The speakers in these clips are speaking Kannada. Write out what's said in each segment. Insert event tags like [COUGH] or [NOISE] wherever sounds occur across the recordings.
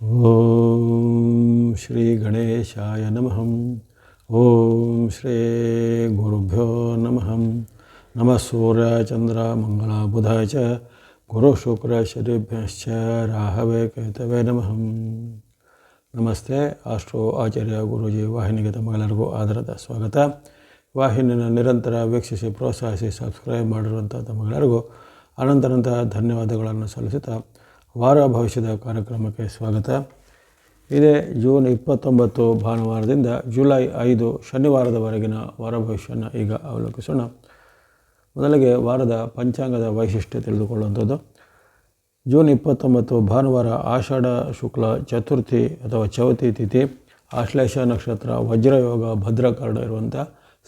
ಓಂ ಶ್ರೀ ಗಣೇಶಾಯ ನಮಃ ಓಂ ಶ್ರೀ ಗುರುಭ್ಯೋ ನಮಃ ನಮಃ ಸೂರ್ಯ ಚಂದ್ರ ಮಂಗಳ ಬುಧ ಚ ಗುರು ಶುಕ್ರ ಶನಿಭ್ಯಶ್ಚ ರಾಹವೇ ಕೇತವೇ ನಮಃ ನಮಸ್ತೆ ಆಸ್ಟ್ರೋ ಆಚಾರ್ಯ ಗುರೂಜಿ ವಾಹಿನಿಗೆ ತಮ್ಮೆಲ್ಲರಿಗೂ ಆಧಾರದ ಸ್ವಾಗತ ವಾಹಿನಿಯನ್ನು ನಿರಂತರ ವೀಕ್ಷಿಸಿ ಪ್ರೋತ್ಸಾಹಿಸಿ ಸಬ್ಸ್ಕ್ರೈಬ್ ಮಾಡಿರುವಂಥ ತಮ್ಮೆಲ್ಲರಿಗೂ ಅನಂತನಂತ ಧನ್ಯವಾದಗಳನ್ನು ಸಲ್ಲಿಸುತ್ತಾ ವಾರ ಭವಿಷ್ಯದ ಕಾರ್ಯಕ್ರಮಕ್ಕೆ ಸ್ವಾಗತ. ಇದೇ ಜೂನ್ ಇಪ್ಪತ್ತೊಂಬತ್ತು ಭಾನುವಾರದಿಂದ ಜುಲೈ ಐದು ಶನಿವಾರದವರೆಗಿನ ವಾರ ಭವಿಷ್ಯನ ಈಗ ಅವಲೋಕಿಸೋಣ. ಮೊದಲಿಗೆ ವಾರದ ಪಂಚಾಂಗದ ವೈಶಿಷ್ಟ್ಯ ತಿಳಿದುಕೊಳ್ಳುವಂಥದ್ದು. ಜೂನ್ ಇಪ್ಪತ್ತೊಂಬತ್ತು ಭಾನುವಾರ ಆಷಾಢ ಶುಕ್ಲ ಚತುರ್ಥಿ ಅಥವಾ ಚೌತಿ ತಿಥಿ, ಆಶ್ಲೇಷ ನಕ್ಷತ್ರ, ವಜ್ರಯೋಗ, ಭದ್ರಕರ್ಣ ಇರುವಂಥ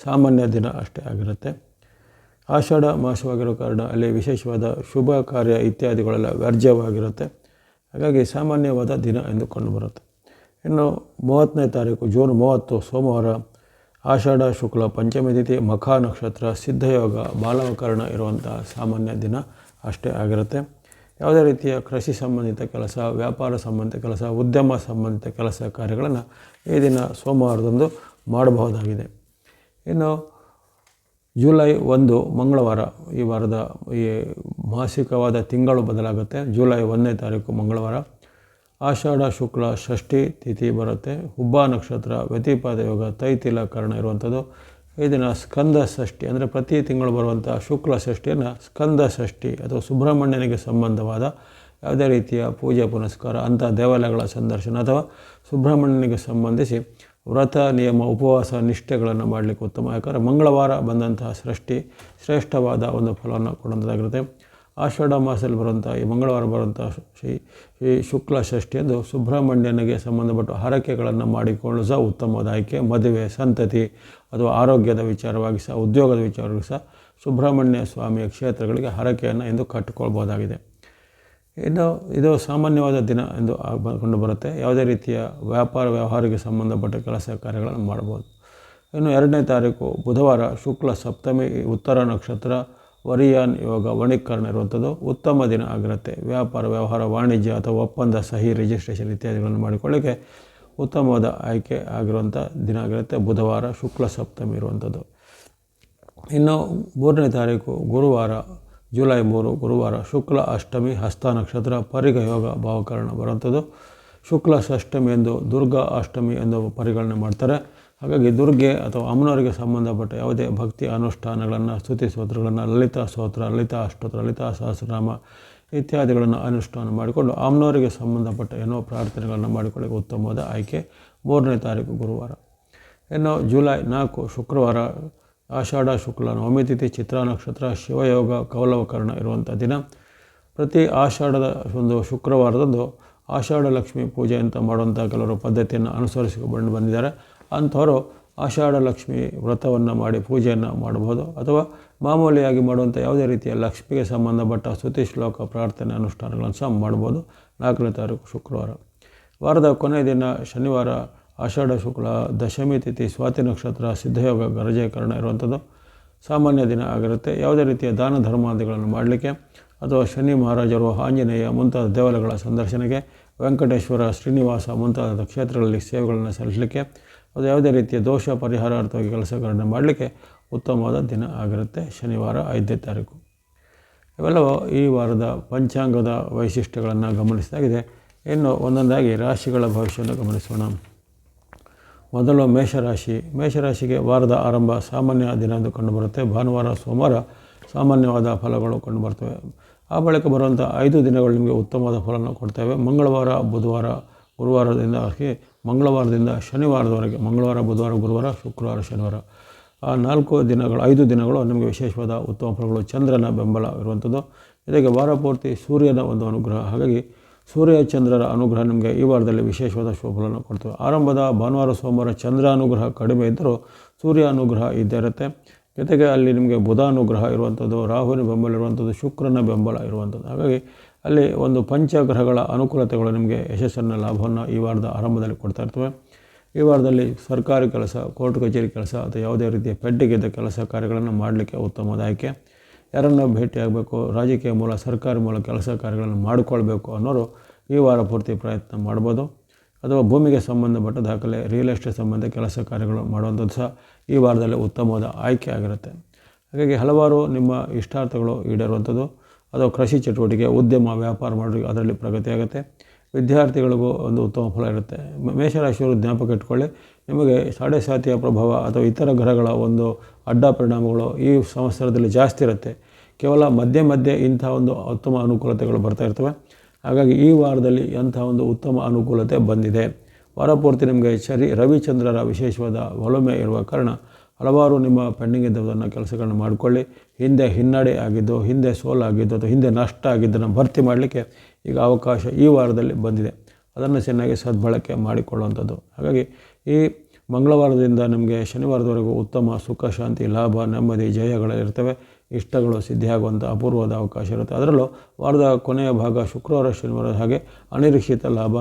ಸಾಮಾನ್ಯ ದಿನ ಅಷ್ಟೇ ಆಗಿರುತ್ತೆ. ಆಷಾಢ ಮಾಸವಾಗಿರೋ ಕಾರಣ ಅಲ್ಲಿ ವಿಶೇಷವಾದ ಶುಭ ಕಾರ್ಯ ಇತ್ಯಾದಿಗಳೆಲ್ಲ ವ್ಯರ್ಜವಾಗಿರುತ್ತೆ ಹಾಗಾಗಿ ಸಾಮಾನ್ಯವಾದ ದಿನ ಎಂದು ಕಂಡುಬರುತ್ತೆ ಇನ್ನು ಮೂವತ್ತನೇ ತಾರೀಕು ಜೂನ್ ಮೂವತ್ತು ಸೋಮವಾರ ಆಷಾಢ, ಶುಕ್ಲ, ಪಂಚಮಿ ತಿಥಿ, ಮಖ ನಕ್ಷತ್ರ, ಸಿದ್ಧಯೋಗ, ಬಾಲವಕರಣ ಇರುವಂಥ ಸಾಮಾನ್ಯ ದಿನ ಅಷ್ಟೇ ಆಗಿರುತ್ತೆ. ಯಾವುದೇ ರೀತಿಯ ಕೃಷಿ ಸಂಬಂಧಿತ ಕೆಲಸ, ವ್ಯಾಪಾರ ಸಂಬಂಧಿತ ಕೆಲಸ, ಉದ್ಯಮ ಸಂಬಂಧಿತ ಕೆಲಸ ಕಾರ್ಯಗಳನ್ನು ಈ ದಿನ ಸೋಮವಾರದಂದು ಮಾಡಬಹುದಾಗಿದೆ. ಇನ್ನು ಜುಲೈ ಒಂದು ಮಂಗಳವಾರ ಈ ವಾರದ ಈ ಮಾಸಿಕವಾದ ತಿಂಗಳು ಬದಲಾಗುತ್ತೆ. ಜುಲೈ ಒಂದನೇ ತಾರೀಕು ಮಂಗಳವಾರ. ಆಷಾಢ ಶುಕ್ಲ ಷಷ್ಠಿ ತಿಥಿ ಬರುತ್ತೆ. ಹುಬ್ಬ ನಕ್ಷತ್ರ ವ್ಯತಿಪಾದ ಯೋಗ, ತೈತಿಲ ಕರ್ಣ ಇರುವಂಥದ್ದು. ಇದನ್ನು ದಿನ ಸ್ಕಂದ ಷಷ್ಠಿ ಅಂದರೆ ಪ್ರತಿ ತಿಂಗಳು ಬರುವಂಥ ಶುಕ್ಲ ಷಷ್ಠಿಯನ್ನು ಸ್ಕಂದ ಷಷ್ಠಿ ಅಥವಾ ಸುಬ್ರಹ್ಮಣ್ಯನಿಗೆ ಸಂಬಂಧವಾದ ಯಾವುದೇ ರೀತಿಯ ಪೂಜೆ ಪುನಸ್ಕಾರ, ಅಂಥ ದೇವಾಲಯಗಳ ಸಂದರ್ಶನ ಅಥವಾ ಸುಬ್ರಹ್ಮಣ್ಯನಿಗೆ ಸಂಬಂಧಿಸಿ ವ್ರತ, ನಿಯಮ, ಉಪವಾಸ, ನಿಷ್ಠೆಗಳನ್ನು ಮಾಡಲಿಕ್ಕೆ ಉತ್ತಮ. ಯಾಕಂದರೆ ಮಂಗಳವಾರ ಬಂದಂತಹ ಸೃಷ್ಟಿ ಶ್ರೇಷ್ಠವಾದ ಒಂದು ಫಲವನ್ನು ಕೊಡುವಂಥದ್ದಾಗಿರುತ್ತೆ. ಆಷಾಢ ಮಾಸದಲ್ಲಿ ಬರುವಂಥ, ಈ ಮಂಗಳವಾರ ಬರುವಂಥ ಶ್ರೀ ಶ್ರೀ ಶುಕ್ಲ ಷಷ್ಠಿಯಂದು ಸುಬ್ರಹ್ಮಣ್ಯನಿಗೆ ಸಂಬಂಧಪಟ್ಟ ಹರಕೆಗಳನ್ನು ಮಾಡಿಕೊಳ್ಳಲು ಸಹ ಉತ್ತಮವಾದ ಆಯ್ಕೆ. ಮದುವೆ, ಸಂತತಿ ಅಥವಾ ಆರೋಗ್ಯದ ವಿಚಾರವಾಗಿ ಸಹ, ಉದ್ಯೋಗದ ವಿಚಾರವಾಗಿ ಸಹ ಸುಬ್ರಹ್ಮಣ್ಯ ಸ್ವಾಮಿಯ ಕ್ಷೇತ್ರಗಳಿಗೆ ಹರಕೆಯನ್ನು ಎಂದು ಕಟ್ಟಿಕೊಳ್ಬೋದಾಗಿದೆ. ಇನ್ನು ಇದು ಸಾಮಾನ್ಯವಾದ ದಿನ ಎಂದು ಕಂಡು ಬರುತ್ತೆ. ಯಾವುದೇ ರೀತಿಯ ವ್ಯಾಪಾರ, ವ್ಯವಹಾರಕ್ಕೆ ಸಂಬಂಧಪಟ್ಟ ಕೆಲಸ ಕಾರ್ಯಗಳನ್ನು ಮಾಡ್ಬೋದು ಇನ್ನು ಎರಡನೇ ತಾರೀಕು ಬುಧವಾರ ಶುಕ್ಲ ಸಪ್ತಮಿ, ಉತ್ತರ ನಕ್ಷತ್ರ, ವರಿಯಾನ್ ಯೋಗ, ವಣಿಕರಣ ಇರುವಂಥದ್ದು ಉತ್ತಮ ದಿನ ಆಗಿರುತ್ತೆ. ವ್ಯಾಪಾರ, ವ್ಯವಹಾರ, ವಾಣಿಜ್ಯ ಅಥವಾ ಒಪ್ಪಂದ, ಸಹಿ ರಿಜಿಸ್ಟ್ರೇಷನ್ ಇತ್ಯಾದಿಗಳನ್ನು ಮಾಡಿಕೊಳ್ಳಿಕ್ಕೆ ಉತ್ತಮವಾದ ಆಯ್ಕೆ ಆಗಿರುವಂಥ ದಿನ ಆಗಿರುತ್ತೆ ಬುಧವಾರ ಶುಕ್ಲ ಸಪ್ತಮಿ ಇರುವಂಥದ್ದು. ಇನ್ನು ಮೂರನೇ ತಾರೀಕು ಗುರುವಾರ ಜುಲೈ ಮೂರು ಗುರುವಾರ ಶುಕ್ಲ ಅಷ್ಟಮಿ ಹಸ್ತ ನಕ್ಷತ್ರ ಪರಿಗ ಯೋಗ ಭಾವಕರಣ ಬರುವಂಥದ್ದು. ಶುಕ್ಲ ಷಷ್ಠಮಿ ಎಂದು ದುರ್ಗಾ ಅಷ್ಟಮಿ ಎಂದು ಪರಿಗಣನೆ ಮಾಡ್ತಾರೆ. ಹಾಗಾಗಿ ದುರ್ಗೆ ಅಥವಾ ಅಮ್ಮನವರಿಗೆ ಸಂಬಂಧಪಟ್ಟ ಯಾವುದೇ ಭಕ್ತಿ ಅನುಷ್ಠಾನಗಳನ್ನು ಸ್ತುತಿ ಸ್ತೋತ್ರಗಳನ್ನು ಲಲಿತಾ ಸ್ತೋತ್ರ, ಲಲಿತಾ ಅಷ್ಟೋತ್ರ, ಲಲಿತಾ ಸಹಸ್ರನಾಮ ಇತ್ಯಾದಿಗಳನ್ನು ಅನುಷ್ಠಾನ ಮಾಡಿಕೊಂಡು ಅಮ್ಮನವರಿಗೆ ಸಂಬಂಧಪಟ್ಟ ಏನೋ ಪ್ರಾರ್ಥನೆಗಳನ್ನು ಮಾಡಿಕೊಳ್ಳಿ ಉತ್ತಮವಾದ ಆಯ್ಕೆ. ಮೂರನೇ ತಾರೀಕು ಗುರುವಾರ. ಇನ್ನು ಜುಲೈ ನಾಲ್ಕು ಶುಕ್ರವಾರ ಆಷಾಢ, ಶುಕ್ಲ, ನವಮಿ ತಿಥಿ, ಚಿತ್ರ ನಕ್ಷತ್ರ, ಶಿವಯೋಗ ಕೌಲವಕರಣ ಇರುವಂಥ ದಿನ. ಪ್ರತಿ ಆಷಾಢದ ಒಂದು ಶುಕ್ರವಾರದಂದು ಆಷಾಢ ಲಕ್ಷ್ಮಿ ಪೂಜೆ ಅಂತ ಮಾಡುವಂಥ ಕೆಲವರು ಪದ್ಧತಿಯನ್ನು ಅನುಸರಿಸಿಕೊಂಡು ಬಂದಿದ್ದಾರೆ. ಅಂಥವರು ಆಷಾಢ ಲಕ್ಷ್ಮಿ ವ್ರತವನ್ನು ಮಾಡಿ ಪೂಜೆಯನ್ನು ಮಾಡಬಹುದು. ಅಥವಾ ಮಾಮೂಲಿಯಾಗಿ ಮಾಡುವಂಥ ಯಾವುದೇ ರೀತಿಯ ಲಕ್ಷ್ಮಿಗೆ ಸಂಬಂಧಪಟ್ಟ ಸ್ತುತಿ ಶ್ಲೋಕ ಪ್ರಾರ್ಥನೆ ಅನುಷ್ಠಾನಗಳನ್ನು ಸಹ ಮಾಡ್ಬೋದು ನಾಲ್ಕನೇ ತಾರೀಕು ಶುಕ್ರವಾರ. ವಾರದ ಕೊನೆಯ ದಿನ ಶನಿವಾರ ಆಷಾಢ, ಶುಕ್ಲ, ದಶಮಿ ತಿಥಿ, ಸ್ವಾತಿ ನಕ್ಷತ್ರ, ಸಿದ್ಧಯೋಗ ಗರಜೀಕರಣ ಇರುವಂಥದ್ದು ಸಾಮಾನ್ಯ ದಿನ ಆಗಿರುತ್ತೆ. ಯಾವುದೇ ರೀತಿಯ ದಾನ ಧರ್ಮಾದಿಗಳನ್ನು ಮಾಡಲಿಕ್ಕೆ ಅಥವಾ ಶನಿ ಮಹಾರಾಜರು, ಆಂಜನೇಯ ಮುಂತಾದ ದೇವಾಲಯಗಳ ಸಂದರ್ಶನಕ್ಕೆ ವೆಂಕಟೇಶ್ವರ ಶ್ರೀನಿವಾಸ ಮುಂತಾದ ಕ್ಷೇತ್ರಗಳಲ್ಲಿ ಸೇವೆಗಳನ್ನು ಸಲ್ಲಿಸಲಿಕ್ಕೆ ಅದು ಯಾವುದೇ ರೀತಿಯ ದೋಷ ಪರಿಹಾರಾರ್ಥವಾಗಿ ಕೆಲಸಗಳನ್ನು ಮಾಡಲಿಕ್ಕೆ ಉತ್ತಮವಾದ ದಿನ ಆಗಿರುತ್ತೆ ಶನಿವಾರ ಐದನೇ ತಾರೀಕು. ಇವೆಲ್ಲವೂ ಈ ವಾರದ ಪಂಚಾಂಗದ ವೈಶಿಷ್ಟ್ಯಗಳನ್ನು ಗಮನಿಸಿದಾಗಿದೆ. ಇನ್ನು ಒಂದೊಂದಾಗಿ ರಾಶಿಗಳ ಭವಿಷ್ಯವನ್ನು ಗಮನಿಸೋಣ. ಮೊದಲು ಮೇಷರಾಶಿ. ಮೇಷರಾಶಿಗೆ ವಾರದ ಆರಂಭ ಸಾಮಾನ್ಯ ದಿನ ಎಂದು ಕಂಡುಬರುತ್ತೆ. ಭಾನುವಾರ, ಸೋಮವಾರ ಸಾಮಾನ್ಯವಾದ ಫಲಗಳು ಕಂಡುಬರ್ತವೆ. ಆ ಬಳಿಕ ಬರುವಂಥ ಐದು ದಿನಗಳು ನಿಮಗೆ ಉತ್ತಮವಾದ ಫಲವನ್ನು ಕೊಡ್ತೇವೆ. ಮಂಗಳವಾರ, ಬುಧವಾರ, ಗುರುವಾರದಿಂದ ಮಂಗಳವಾರದಿಂದ ಶನಿವಾರದವರೆಗೆ, ಮಂಗಳವಾರ, ಬುಧವಾರ, ಗುರುವಾರ, ಶುಕ್ರವಾರ, ಶನಿವಾರ. ಆ ನಾಲ್ಕು ದಿನಗಳು, ಐದು ದಿನಗಳು ನಿಮಗೆ ವಿಶೇಷವಾದ ಉತ್ತಮ ಫಲಗಳು. ಚಂದ್ರನ ಬೆಂಬಲ ಇರುವಂಥದ್ದು. ಇದಕ್ಕೆ ವಾರ ಪೂರ್ತಿ ಸೂರ್ಯನ ಒಂದು ಅನುಗ್ರಹ. ಹಾಗಾಗಿ ಸೂರ್ಯ ಚಂದ್ರರ ಅನುಗ್ರಹ ನಿಮಗೆ ಈ ವಾರದಲ್ಲಿ ವಿಶೇಷವಾದ ಶುಭಗಳನ್ನು ಕೊಡ್ತವೆ ಆರಂಭದ ಭಾನುವಾರ, ಸೋಮವಾರ ಚಂದ್ರ ಅನುಗ್ರಹ ಕಡಿಮೆ ಇದ್ದರೂ ಸೂರ್ಯ ಅನುಗ್ರಹ ಇದ್ದೇ ಇರುತ್ತೆ. ಜೊತೆಗೆ ಅಲ್ಲಿ ನಿಮಗೆ ಬುಧ ಅನುಗ್ರಹ ಇರುವಂಥದ್ದು, ರಾಹುವಿನ ಬೆಂಬಲ ಇರುವಂಥದ್ದು, ಶುಕ್ರನ ಬೆಂಬಲ ಇರುವಂಥದ್ದು. ಹಾಗಾಗಿ ಅಲ್ಲಿ ಒಂದು ಪಂಚಗ್ರಹಗಳ ಅನುಕೂಲತೆಗಳು ನಿಮಗೆ ಯಶಸ್ಸನ್ನು, ಲಾಭವನ್ನು ಈ ವಾರದ ಆರಂಭದಲ್ಲಿ ಕೊಡ್ತಾ ಇರ್ತವೆ. ಈ ವಾರದಲ್ಲಿ ಸರ್ಕಾರಿ ಕೆಲಸ, ಕೋರ್ಟ್ ಕಚೇರಿ ಕೆಲಸ, ಅಥವಾ ಯಾವುದೇ ರೀತಿಯ ಪೆಟ್ಟಿಗೆದ್ದ ಕೆಲಸ ಕಾರ್ಯಗಳನ್ನು ಮಾಡಲಿಕ್ಕೆ ಉತ್ತಮದಾಯಕೆ ಯಾರನ್ನು ಭೇಟಿಯಾಗಬೇಕು ರಾಜಕೀಯ ಮೂಲ, ಸರ್ಕಾರಿ ಮೂಲ ಕೆಲಸ ಕಾರ್ಯಗಳನ್ನು ಮಾಡಿಕೊಳ್ಬೇಕು ಅನ್ನೋರು ಈ ವಾರ ಪೂರ್ತಿ ಪ್ರಯತ್ನ ಮಾಡ್ಬೋದು. ಅಥವಾ ಭೂಮಿಗೆ ಸಂಬಂಧಪಟ್ಟ ದಾಖಲೆ ರಿಯಲ್ ಎಸ್ಟೇಟ್ ಸಂಬಂಧ ಕೆಲಸ ಕಾರ್ಯಗಳು ಮಾಡುವಂಥದ್ದು ಸಹ ಈ ವಾರದಲ್ಲಿ ಉತ್ತಮವಾದ ಆಯ್ಕೆ ಆಗಿರುತ್ತೆ. ಹಾಗಾಗಿ ಹಲವಾರು ನಿಮ್ಮ ಇಷ್ಟಾರ್ಥಗಳು ಈಡೇರುವಂಥದ್ದು. ಅಥವಾ ಕೃಷಿ ಚಟುವಟಿಕೆ, ಉದ್ಯಮ, ವ್ಯಾಪಾರ ಮಾಡೋರಿಗೆ ಅದರಲ್ಲಿ ಪ್ರಗತಿ ಆಗುತ್ತೆ. ವಿದ್ಯಾರ್ಥಿಗಳಿಗೂ ಒಂದು ಉತ್ತಮ ಫಲ ಇರುತ್ತೆ. ಮೇಷರಾಶಿಯವರು ಜ್ಞಾಪಕ ಇಟ್ಕೊಳ್ಳಿ, ನಿಮಗೆ ಸಾಡೆ ಸಾತಿಯ ಪ್ರಭಾವ ಅಥವಾ ಇತರ ಗ್ರಹಗಳ ಒಂದು ಅಡ್ಡ ಪರಿಣಾಮಗಳು ಈ ಸಂವತ್ಸರದಲ್ಲಿ ಜಾಸ್ತಿ ಇರುತ್ತೆ. ಕೇವಲ ಮಧ್ಯೆ ಮಧ್ಯೆ ಇಂಥ ಒಂದು ಉತ್ತಮ ಅನುಕೂಲತೆಗಳು ಬರ್ತಾ ಇರ್ತವೆ. ಹಾಗಾಗಿ ಈ ವಾರದಲ್ಲಿ ಅಂಥ ಒಂದು ಉತ್ತಮ ಅನುಕೂಲತೆ ಬಂದಿದೆ. ವಾರಪೂರ್ತಿ ನಿಮಗೆ ಶರಿ ರವಿಚಂದ್ರರ ವಿಶೇಷವಾದ ಒಲಮೆ ಇರುವ ಕಾರಣ ಹಲವಾರು ನಿಮ್ಮ ಪೆಂಡಿಂಗ್ ಇದ್ದದನ್ನು ಕೆಲಸಗಳನ್ನು ಮಾಡಿಕೊಳ್ಳಿ. ಹಿಂದೆ ಹಿನ್ನಡೆ ಆಗಿದ್ದು, ಹಿಂದೆ ಸೋಲಾಗಿದ್ದು ಅಥವಾ ಹಿಂದೆ ನಷ್ಟ ಆಗಿದ್ದನ್ನು ಭರ್ತಿ ಮಾಡಲಿಕ್ಕೆ ಈಗ ಅವಕಾಶ ಈ ವಾರದಲ್ಲಿ ಬಂದಿದೆ. ಅದನ್ನು ಚೆನ್ನಾಗಿ ಸದ್ಬಳಕೆ ಮಾಡಿಕೊಳ್ಳುವಂಥದ್ದು. ಹಾಗಾಗಿ ಈ ಮಂಗಳವಾರದಿಂದ ನಿಮಗೆ ಶನಿವಾರದವರೆಗೂ ಉತ್ತಮ ಸುಖ, ಶಾಂತಿ, ಲಾಭ, ನೆಮ್ಮದಿ, ಜಯಗಳು ಇರ್ತವೆ. ಇಷ್ಟಗಳು ಸಿದ್ಧಿಯಾಗುವಂಥ ಅಪೂರ್ವದ ಅವಕಾಶ ಇರುತ್ತೆ. ಅದರಲ್ಲೂ ವಾರದ ಕೊನೆಯ ಭಾಗ ಶುಕ್ರವಾರ, ಶನಿವಾರ ಹಾಗೆ ಅನಿರೀಕ್ಷಿತ ಲಾಭ,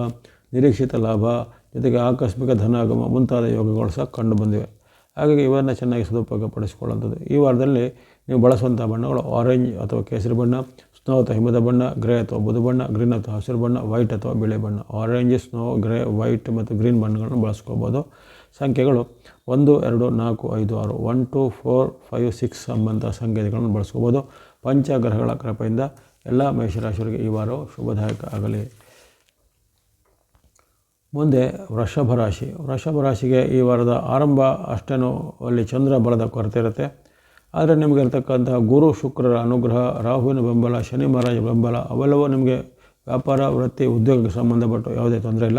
ನಿರೀಕ್ಷಿತ ಲಾಭ, ಜೊತೆಗೆ ಆಕಸ್ಮಿಕ ಧನಾಗಮ ಮುಂತಾದ ಯೋಗಗಳು ಸಹ ಕಂಡು ಬಂದಿವೆ. ಹಾಗಾಗಿ ಇವನ್ನು ಚೆನ್ನಾಗಿ ಸದುಪಯೋಗಪಡಿಸಿಕೊಳ್ಳುವಂಥದ್ದು. ಈ ವಾರದಲ್ಲಿ ನೀವು ಬಳಸುವಂಥ ಬಣ್ಣಗಳು ಆರೆಂಜ್ ಅಥವಾ ಕೇಸರಿ ಬಣ್ಣ ಸ್ನೋ ಅಥವಾ ಹಿಮದ ಬಣ್ಣ ಗ್ರೇ ಅಥವಾ ಬುಧ ಬಣ್ಣ ಗ್ರೀನ್ ಅಥವಾ ಹಸಿರು ಬಣ್ಣ ವೈಟ್ ಅಥವಾ ಬಿಳಿ ಬಣ್ಣ. ಆರೆಂಜ್ ಸ್ನೋ ಗ್ರೇ ವೈಟ್ ಮತ್ತು ಗ್ರೀನ್ ಬಣ್ಣಗಳನ್ನು ಬಳಸ್ಕೋಬೋದು. ಸಂಖ್ಯೆಗಳು ಒಂದು, ಎರಡು, ನಾಲ್ಕು, ಐದು, ಆರು, one, two, four, five, six ಸಂಬಂಧ ಸಂಗತಿಗಳನ್ನು ಬಳಸ್ಕೋಬೋದು. ಪಂಚಗ್ರಹಗಳ ಕೃಪೆಯಿಂದ ಎಲ್ಲ ಮೇಷರಾಶಿಯವರಿಗೆ ಈ ವಾರವು ಶುಭದಾಯಕ ಆಗಲಿ. ಮುಂದೆ ವೃಷಭ ರಾಶಿ. ವೃಷಭ ರಾಶಿಗೆ ಈ ವಾರದ ಆರಂಭ ಅಷ್ಟೇನೂ ಅಲ್ಲಿ ಚಂದ್ರ ಬಲದ ಕೊರತೆ ಇರುತ್ತೆ. ಆದರೆ ನಿಮಗಿರ್ತಕ್ಕಂಥ ಗುರು, ಶುಕ್ರರ ಅನುಗ್ರಹ, ರಾಹುವಿನ ಬೆಂಬಲ, ಶನಿ ಮಹಾರಾಜ ಬೆಂಬಲ, ಅವೆಲ್ಲವೂ ನಿಮಗೆ ವ್ಯಾಪಾರ, ವೃತ್ತಿ, ಉದ್ಯೋಗಕ್ಕೆ ಸಂಬಂಧಪಟ್ಟು ಯಾವುದೇ ತೊಂದರೆ ಇಲ್ಲ.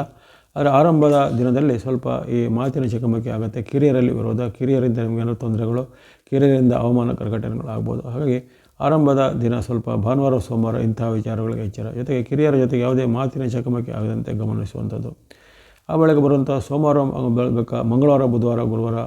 ಆದರೆ ಆರಂಭದ ದಿನದಲ್ಲಿ ಸ್ವಲ್ಪ ಈ ಮಾತಿನ ಚಕಮಕಿ ಆಗುತ್ತೆ. ಕಿರಿಯರಲ್ಲಿ ವಿರೋಧ, ಕಿರಿಯರಿಂದ ನಿಮಗೇನೋ ತೊಂದರೆಗಳು, ಕಿರಿಯರಿಂದ ಅವಮಾನ ಘಟನೆಗಳು ಆಗ್ಬೋದು. ಹಾಗಾಗಿ ಆರಂಭದ ದಿನ ಸ್ವಲ್ಪ ಭಾನುವಾರ, ಸೋಮವಾರ ಇಂತಹ ವಿಚಾರಗಳಿಗೆ ಎಚ್ಚರ. ಜೊತೆಗೆ ಕಿರಿಯರ ಜೊತೆಗೆ ಯಾವುದೇ ಮಾತಿನ ಚಕಮಕಿ ಆಗದಂತೆ ಗಮನಿಸುವಂಥದ್ದು. ಆ ಬಳಿಕ ಬರುವಂಥ ಸೋಮವಾರ ಬೇಕಾ ಮಂಗಳವಾರ, ಬುಧವಾರ, ಗುರುವಾರ,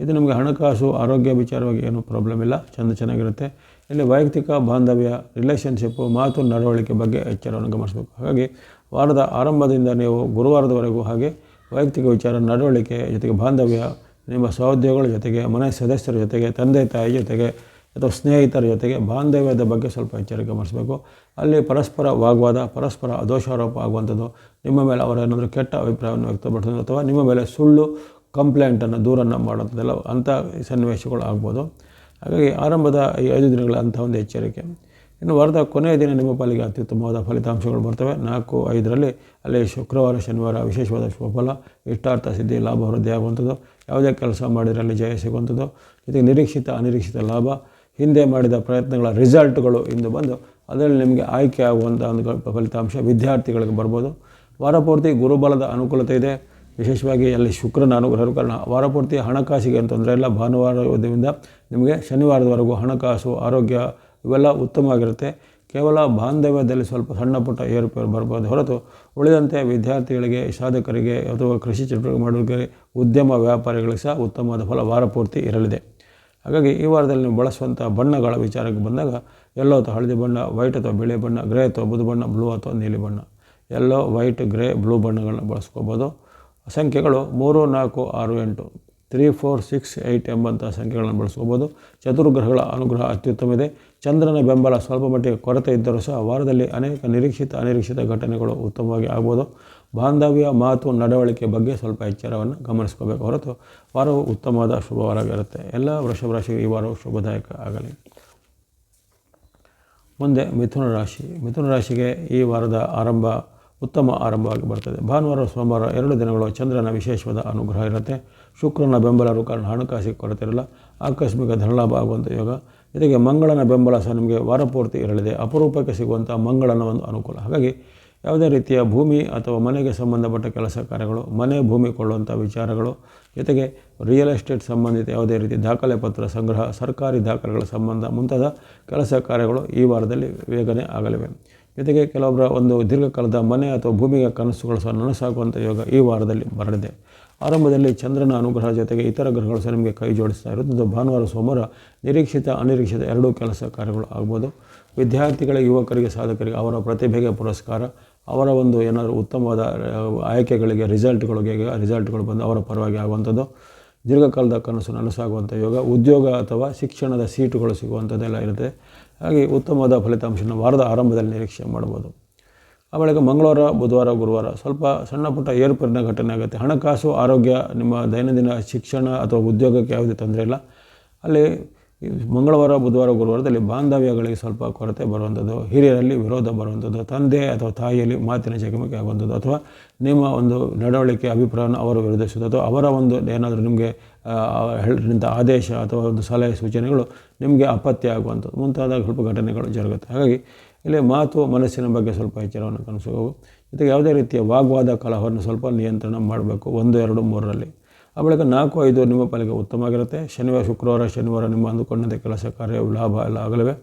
ಇದು ನಿಮಗೆ ಹಣಕಾಸು, ಆರೋಗ್ಯ ವಿಚಾರವಾಗಿ ಏನೂ ಪ್ರಾಬ್ಲಮ್ ಇಲ್ಲ. ಚೆಂದ ಚೆನ್ನಾಗಿರುತ್ತೆ. ಇಲ್ಲಿ ವೈಯಕ್ತಿಕ ಬಾಂಧವ್ಯ ರಿಲೇಷನ್ಶಿಪ್ಪು ಮಾತು ನಡವಳಿಕೆ ಬಗ್ಗೆ ಎಚ್ಚರವನ್ನು ಗಮನಿಸಬೇಕು. ಹಾಗಾಗಿ ವಾರದ ಆರಂಭದಿಂದ ನೀವು ಗುರುವಾರದವರೆಗೂ ಹಾಗೆ ವೈಯಕ್ತಿಕ ವಿಚಾರ, ನಡವಳಿಕೆ ಜೊತೆಗೆ ಬಾಂಧವ್ಯ, ನಿಮ್ಮ ಸಹೋದ್ಯೋಗಿಗಳ ಜೊತೆಗೆ, ಮನೆ ಸದಸ್ಯರ ಜೊತೆಗೆ, ತಂದೆ, ತಾಯಿ ಜೊತೆಗೆ ಅಥವಾ ಸ್ನೇಹಿತರ ಜೊತೆಗೆ ಬಾಂಧವ್ಯದ ಬಗ್ಗೆ ಸ್ವಲ್ಪ ಎಚ್ಚರಿಕೆ ಗಮನಿಸಬೇಕು ಅಲ್ಲಿ ಪರಸ್ಪರ ವಾಗ್ವಾದ, ಪರಸ್ಪರ ದೋಷಾರೋಪ ಆಗುವಂಥದ್ದು, ನಿಮ್ಮ ಮೇಲೆ ಅವರ ಏನಾದರೂ ಕೆಟ್ಟ ಅಭಿಪ್ರಾಯವನ್ನು ವ್ಯಕ್ತಪಡಿಸೋದು ಅಥವಾ ನಿಮ್ಮ ಮೇಲೆ ಸುಳ್ಳು ಕಂಪ್ಲೇಂಟನ್ನು, ದೂರನ್ನು ಮಾಡುವಂಥದ್ದೆಲ್ಲ ಅಂಥ ಸನ್ನಿವೇಶಗಳು ಆಗ್ಬೋದು. ಹಾಗಾಗಿ ಆರಂಭದ ಈ ಐದು ದಿನಗಳ ಅಂಥ ಒಂದು ಎಚ್ಚರಿಕೆ. ಇನ್ನು ವಾರದ ಕೊನೆಯ ದಿನ ನಿಮ್ಮ ಪಾಲಿಗೆ ಅತ್ಯುತ್ತಮವಾದ ಫಲಿತಾಂಶಗಳು ಬರ್ತವೆ. ನಾಲ್ಕು, ಐದರಲ್ಲಿ ಅಲ್ಲಿ ಶುಕ್ರವಾರ, ಶನಿವಾರ ವಿಶೇಷವಾದ ಶುಭಫಲ ಇಷ್ಟಾರ್ಥ ಸಿದ್ಧಿ, ಲಾಭ, ವೃದ್ಧಿ ಆಗುವಂಥದ್ದು. ಯಾವುದೇ ಕೆಲಸ ಮಾಡಿರಲ್ಲಿ ಜಯ ಸಿಗುವಂಥದ್ದು. ಜೊತೆಗೆ ನಿರೀಕ್ಷಿತ, ಅನಿರೀಕ್ಷಿತ ಲಾಭ. ಹಿಂದೆ ಮಾಡಿದ ಪ್ರಯತ್ನಗಳ ರಿಸಲ್ಟ್ಗಳು ಇಂದು ಬಂದು ಅದರಲ್ಲಿ ನಿಮಗೆ ಆಯ್ಕೆ ಆಗುವಂಥ ಒಂದು ಫಲಿತಾಂಶ ವಿದ್ಯಾರ್ಥಿಗಳಿಗೆ ಬರ್ಬೋದು. ವಾರಪೂರ್ತಿ ಗುರುಬಲದ ಅನುಕೂಲತೆ ಇದೆ. ವಿಶೇಷವಾಗಿ ಅಲ್ಲಿ ಶುಕ್ರನ ಅನುಗ್ರಹ ಕಾರಣ ವಾರಪೂರ್ತಿ ಹಣಕಾಸಿಗೆ ಏನು ತೊಂದರೆ ಇಲ್ಲ. ಭಾನುವಾರದಿಂದ ನಿಮಗೆ ಶನಿವಾರದವರೆಗೂ ಹಣಕಾಸು, ಆರೋಗ್ಯ ಇವೆಲ್ಲ ಉತ್ತಮವಾಗಿರುತ್ತೆ. ಕೇವಲ ಬಾಂಧವ್ಯದಲ್ಲಿ ಸ್ವಲ್ಪ ಸಣ್ಣ ಪುಟ್ಟ ಏರುಪೇರು ಬರ್ಬೋದು ಹೊರತು ಉಳಿದಂತೆ ವಿದ್ಯಾರ್ಥಿಗಳಿಗೆ, ಸಾಧಕರಿಗೆ ಅಥವಾ ಕೃಷಿ ಚಟುವಟಿಕೆ ಮಾಡೋರಿಗೆ ಉದ್ಯಮ ವ್ಯಾಪಾರಿಗಳಿಗೆ ಸಹ ಉತ್ತಮವಾದ ಫಲ ವಾರಪೂರ್ತಿ ಇರಲಿದೆ. ಹಾಗಾಗಿ ಈ ವಾರದಲ್ಲಿ ನೀವು ಬಳಸುವಂಥ ಬಣ್ಣಗಳ ವಿಚಾರಕ್ಕೆ ಬಂದಾಗ ಎಲ್ಲೋ ಅಥವಾ ಹಳದಿ ಬಣ್ಣ ವೈಟ್ ಅಥವಾ ಬಿಳಿ ಬಣ್ಣ ಗ್ರೇ ಅಥವಾ ಬುದು ಬಣ್ಣ ಬ್ಲೂ ಅಥವಾ ನೀಲಿ ಬಣ್ಣ. ಎಲ್ಲೋ ವೈಟ್ ಗ್ರೇ ಬ್ಲೂ ಬಣ್ಣಗಳನ್ನ ಬಳಸ್ಕೋಬೋದು. ಸಂಖ್ಯೆಗಳು ಮೂರು, ನಾಲ್ಕು, ಆರು, ಎಂಟು ತ್ರೀ ಫೋರ್ ಸಿಕ್ಸ್ ಏಯ್ಟ್ ಎಂಬಂಥ ಸಂಖ್ಯೆಗಳನ್ನು ಬಳಸ್ಕೋಬೋದು. ಚತುರ್ಗ್ರಹಗಳ ಅನುಗ್ರಹ ಅತ್ಯುತ್ತಮ ಇದೆ ಚಂದ್ರನ ಬೆಂಬಲ ಸ್ವಲ್ಪ ಮಟ್ಟಿಗೆ ಕೊರತೆ ಇದ್ದರೂ ಸಹ ವಾರದಲ್ಲಿ ಅನೇಕ ನಿರೀಕ್ಷಿತ ಅನಿರೀಕ್ಷಿತ ಘಟನೆಗಳು ಉತ್ತಮವಾಗಿ ಆಗ್ಬೋದು. ಬಾಂಧವ್ಯ, ಮಾತು, ನಡವಳಿಕೆ ಬಗ್ಗೆ ಸ್ವಲ್ಪ ಎಚ್ಚರವನ್ನು ಗಮನಿಸ್ಕೋಬೇಕು. ಹೊರತು ವಾರವು ಉತ್ತಮವಾದ ಶುಭವಾರವಾಗಿರುತ್ತೆ. ಎಲ್ಲ ವೃಷಭ ರಾಶಿಗೆ ಈ ವಾರವು ಶುಭದಾಯಕ ಆಗಲಿ. ಮುಂದೆ ಮಿಥುನ ರಾಶಿ. ಮಿಥುನ ರಾಶಿಗೆ ಈ ವಾರದ ಆರಂಭ ಉತ್ತಮ ಆರಂಭವಾಗಿ ಬರ್ತದೆ. ಭಾನುವಾರ, ಸೋಮವಾರ ಎರಡು ದಿನಗಳು ಚಂದ್ರನ ವಿಶೇಷವಾದ ಅನುಗ್ರಹ ಇರುತ್ತೆ. ಶುಕ್ರನ ಬೆಂಬಲರು ಕಾರಣ ಹಣಕಾಸಿಗೆ ಕೊರತೆ ಇರಲ್ಲ. ಆಕಸ್ಮಿಕ ಧನಲಾಭ ಆಗುವಂಥ ಯೋಗ. ಜೊತೆಗೆ ಮಂಗಳನ ಬೆಂಬಲ ಸಹ ನಿಮಗೆ ವಾರಪೂರ್ತಿ ಇರಲಿದೆ. ಅಪರೂಪಕ್ಕೆ ಸಿಗುವಂಥ ಮಂಗಳನ ಒಂದು ಅನುಕೂಲ. ಹಾಗಾಗಿ ಯಾವುದೇ ರೀತಿಯ ಭೂಮಿ ಅಥವಾ ಮನೆಗೆ ಸಂಬಂಧಪಟ್ಟ ಕೆಲಸ ಕಾರ್ಯಗಳು, ಮನೆ ಭೂಮಿ ಕೊಳ್ಳುವಂಥ ವಿಚಾರಗಳು, ಜೊತೆಗೆ ರಿಯಲ್ ಎಸ್ಟೇಟ್ ಸಂಬಂಧಿತ ಯಾವುದೇ ರೀತಿ ದಾಖಲೆ ಪತ್ರ, ಸಂಗ್ರಹ, ಸರ್ಕಾರಿ ದಾಖಲೆಗಳ ಸಂಬಂಧ ಮುಂತಾದ ಕೆಲಸ ಕಾರ್ಯಗಳು ಈ ವಾರದಲ್ಲಿ ವೇಗನೆ ಆಗಲಿವೆ. ಜೊತೆಗೆ ಕೆಲವೊಬ್ಬರ ಒಂದು ದೀರ್ಘಕಾಲದ ಮನೆ ಅಥವಾ ಭೂಮಿಗೆ ಕನಸುಗಳು ಸಹ ನನಸಾಗುವಂಥ ಯೋಗ ಈ ವಾರದಲ್ಲಿ ಬರಲಿದೆ. ಆರಂಭದಲ್ಲಿ ಚಂದ್ರನ ಅನುಗ್ರಹ ಜೊತೆಗೆ ಇತರ ಗ್ರಹಗಳು ಸಹ ನಿಮಗೆ ಕೈ ಜೋಡಿಸ್ತಾ ಇರುತ್ತದೆ. ಭಾನುವಾರ, ಸೋಮವಾರ ನಿರೀಕ್ಷಿತ, ಅನಿರೀಕ್ಷಿತ ಎರಡೂ ಕೆಲಸ ಕಾರ್ಯಗಳು ಆಗ್ಬೋದು. ವಿದ್ಯಾರ್ಥಿಗಳಿಗೆ ಯುವಕರಿಗೆ, ಸಾಧಕರಿಗೆ ಅವರ ಪ್ರತಿಭೆಗೆ ಪುರಸ್ಕಾರ, ಅವರ ಒಂದು ಏನಾದರೂ ಉತ್ತಮವಾದ ಆಯ್ಕೆಗಳಿಗೆ ರಿಸಲ್ಟ್ಗಳಿಗೆ ರಿಸಲ್ಟ್ಗಳು ಬಂದು ಅವರ ಪರವಾಗಿ ಆಗುವಂಥದ್ದು, ದೀರ್ಘಕಾಲದ ಕನಸು ನನಸಾಗುವಂಥ ಯೋಗ, ಉದ್ಯೋಗ ಅಥವಾ ಶಿಕ್ಷಣದ ಸೀಟುಗಳು ಸಿಗುವಂಥದ್ದೆಲ್ಲ ಇರುತ್ತೆ. ಹಾಗೆ ಉತ್ತಮವಾದ ಫಲಿತಾಂಶನ ವಾರದ ಆರಂಭದಲ್ಲಿ ನಿರೀಕ್ಷೆ ಮಾಡ್ಬೋದು. ಆ ಬಳಿಕ ಮಂಗಳವಾರ, ಬುಧವಾರ, ಗುರುವಾರ ಸ್ವಲ್ಪ ಸಣ್ಣ ಪುಟ್ಟ ಏರುಪೇರಿನ ಘಟನೆ ಆಗುತ್ತೆ. ಹಣಕಾಸು, ಆರೋಗ್ಯ, ನಿಮ್ಮ ದೈನಂದಿನ ಶಿಕ್ಷಣ ಅಥವಾ ಉದ್ಯೋಗಕ್ಕೆ ಯಾವುದೇ ತೊಂದರೆ ಇಲ್ಲ. ಅಲ್ಲಿ ಮಂಗಳವಾರ, ಬುಧವಾರ, ಗುರುವಾರದಲ್ಲಿ ಬಾಂಧವ್ಯಗಳಿಗೆ ಸ್ವಲ್ಪ ಕೊರತೆ ಬರುವಂಥದ್ದು, ಹಿರಿಯರಲ್ಲಿ ವಿರೋಧ ಬರುವಂಥದ್ದು, ತಂದೆ ಅಥವಾ ತಾಯಿಯಲ್ಲಿ ಮಾತಿನ ಚಕಮಕಿ ಆಗುವಂಥದ್ದು ಅಥವಾ ನಿಮ್ಮ ಒಂದು ನಡವಳಿಕೆ, ಅಭಿಪ್ರಾಯವನ್ನು ಅವರು ವಿರೋಧಿಸೋದು ಅಥವಾ ಅವರ ಒಂದು ಏನಾದರೂ ನಿಮಗೆ ಹೇಳಿದಂಥ ಆದೇಶ ಅಥವಾ ಒಂದು ಸಲಹೆ, ಸೂಚನೆಗಳು ನಿಮಗೆ ಅಪತ್ಯ ಆಗುವಂಥದ್ದು ಮುಂತಾದ ಸ್ವಲ್ಪ ಘಟನೆಗಳು ಜರುಗುತ್ತೆ. ಹಾಗಾಗಿ ಇಲ್ಲಿ ಮಾತು ಮನಸ್ಸಿನ ಬಗ್ಗೆ ಸ್ವಲ್ಪ ಎಚ್ಚರವನ್ನು ಕನಸು ಜೊತೆಗೆ ಯಾವುದೇ ರೀತಿಯ ವಾಗ್ವಾದ ಕಲಹವನ್ನು ಸ್ವಲ್ಪ ನಿಯಂತ್ರಣ ಮಾಡಬೇಕು. ಒಂದು, ಎರಡು, ಮೂರರಲ್ಲಿ. ಆ ಬಳಿಕ ನಾಲ್ಕು, ಐದು ನಿಮ್ಮ ಪಾಲಿಗೆ ಉತ್ತಮವಾಗಿರುತ್ತೆ ಶನಿವಾರ, ಶುಕ್ರವಾರ, ಶನಿವಾರ ನಿಮ್ಮ ಅಂದುಕೊಂಡಂತೆ ಕೆಲಸ, ಕಾರ್ಯ, ಲಾಭ ಎಲ್ಲ ಆಗಲಿವೆ.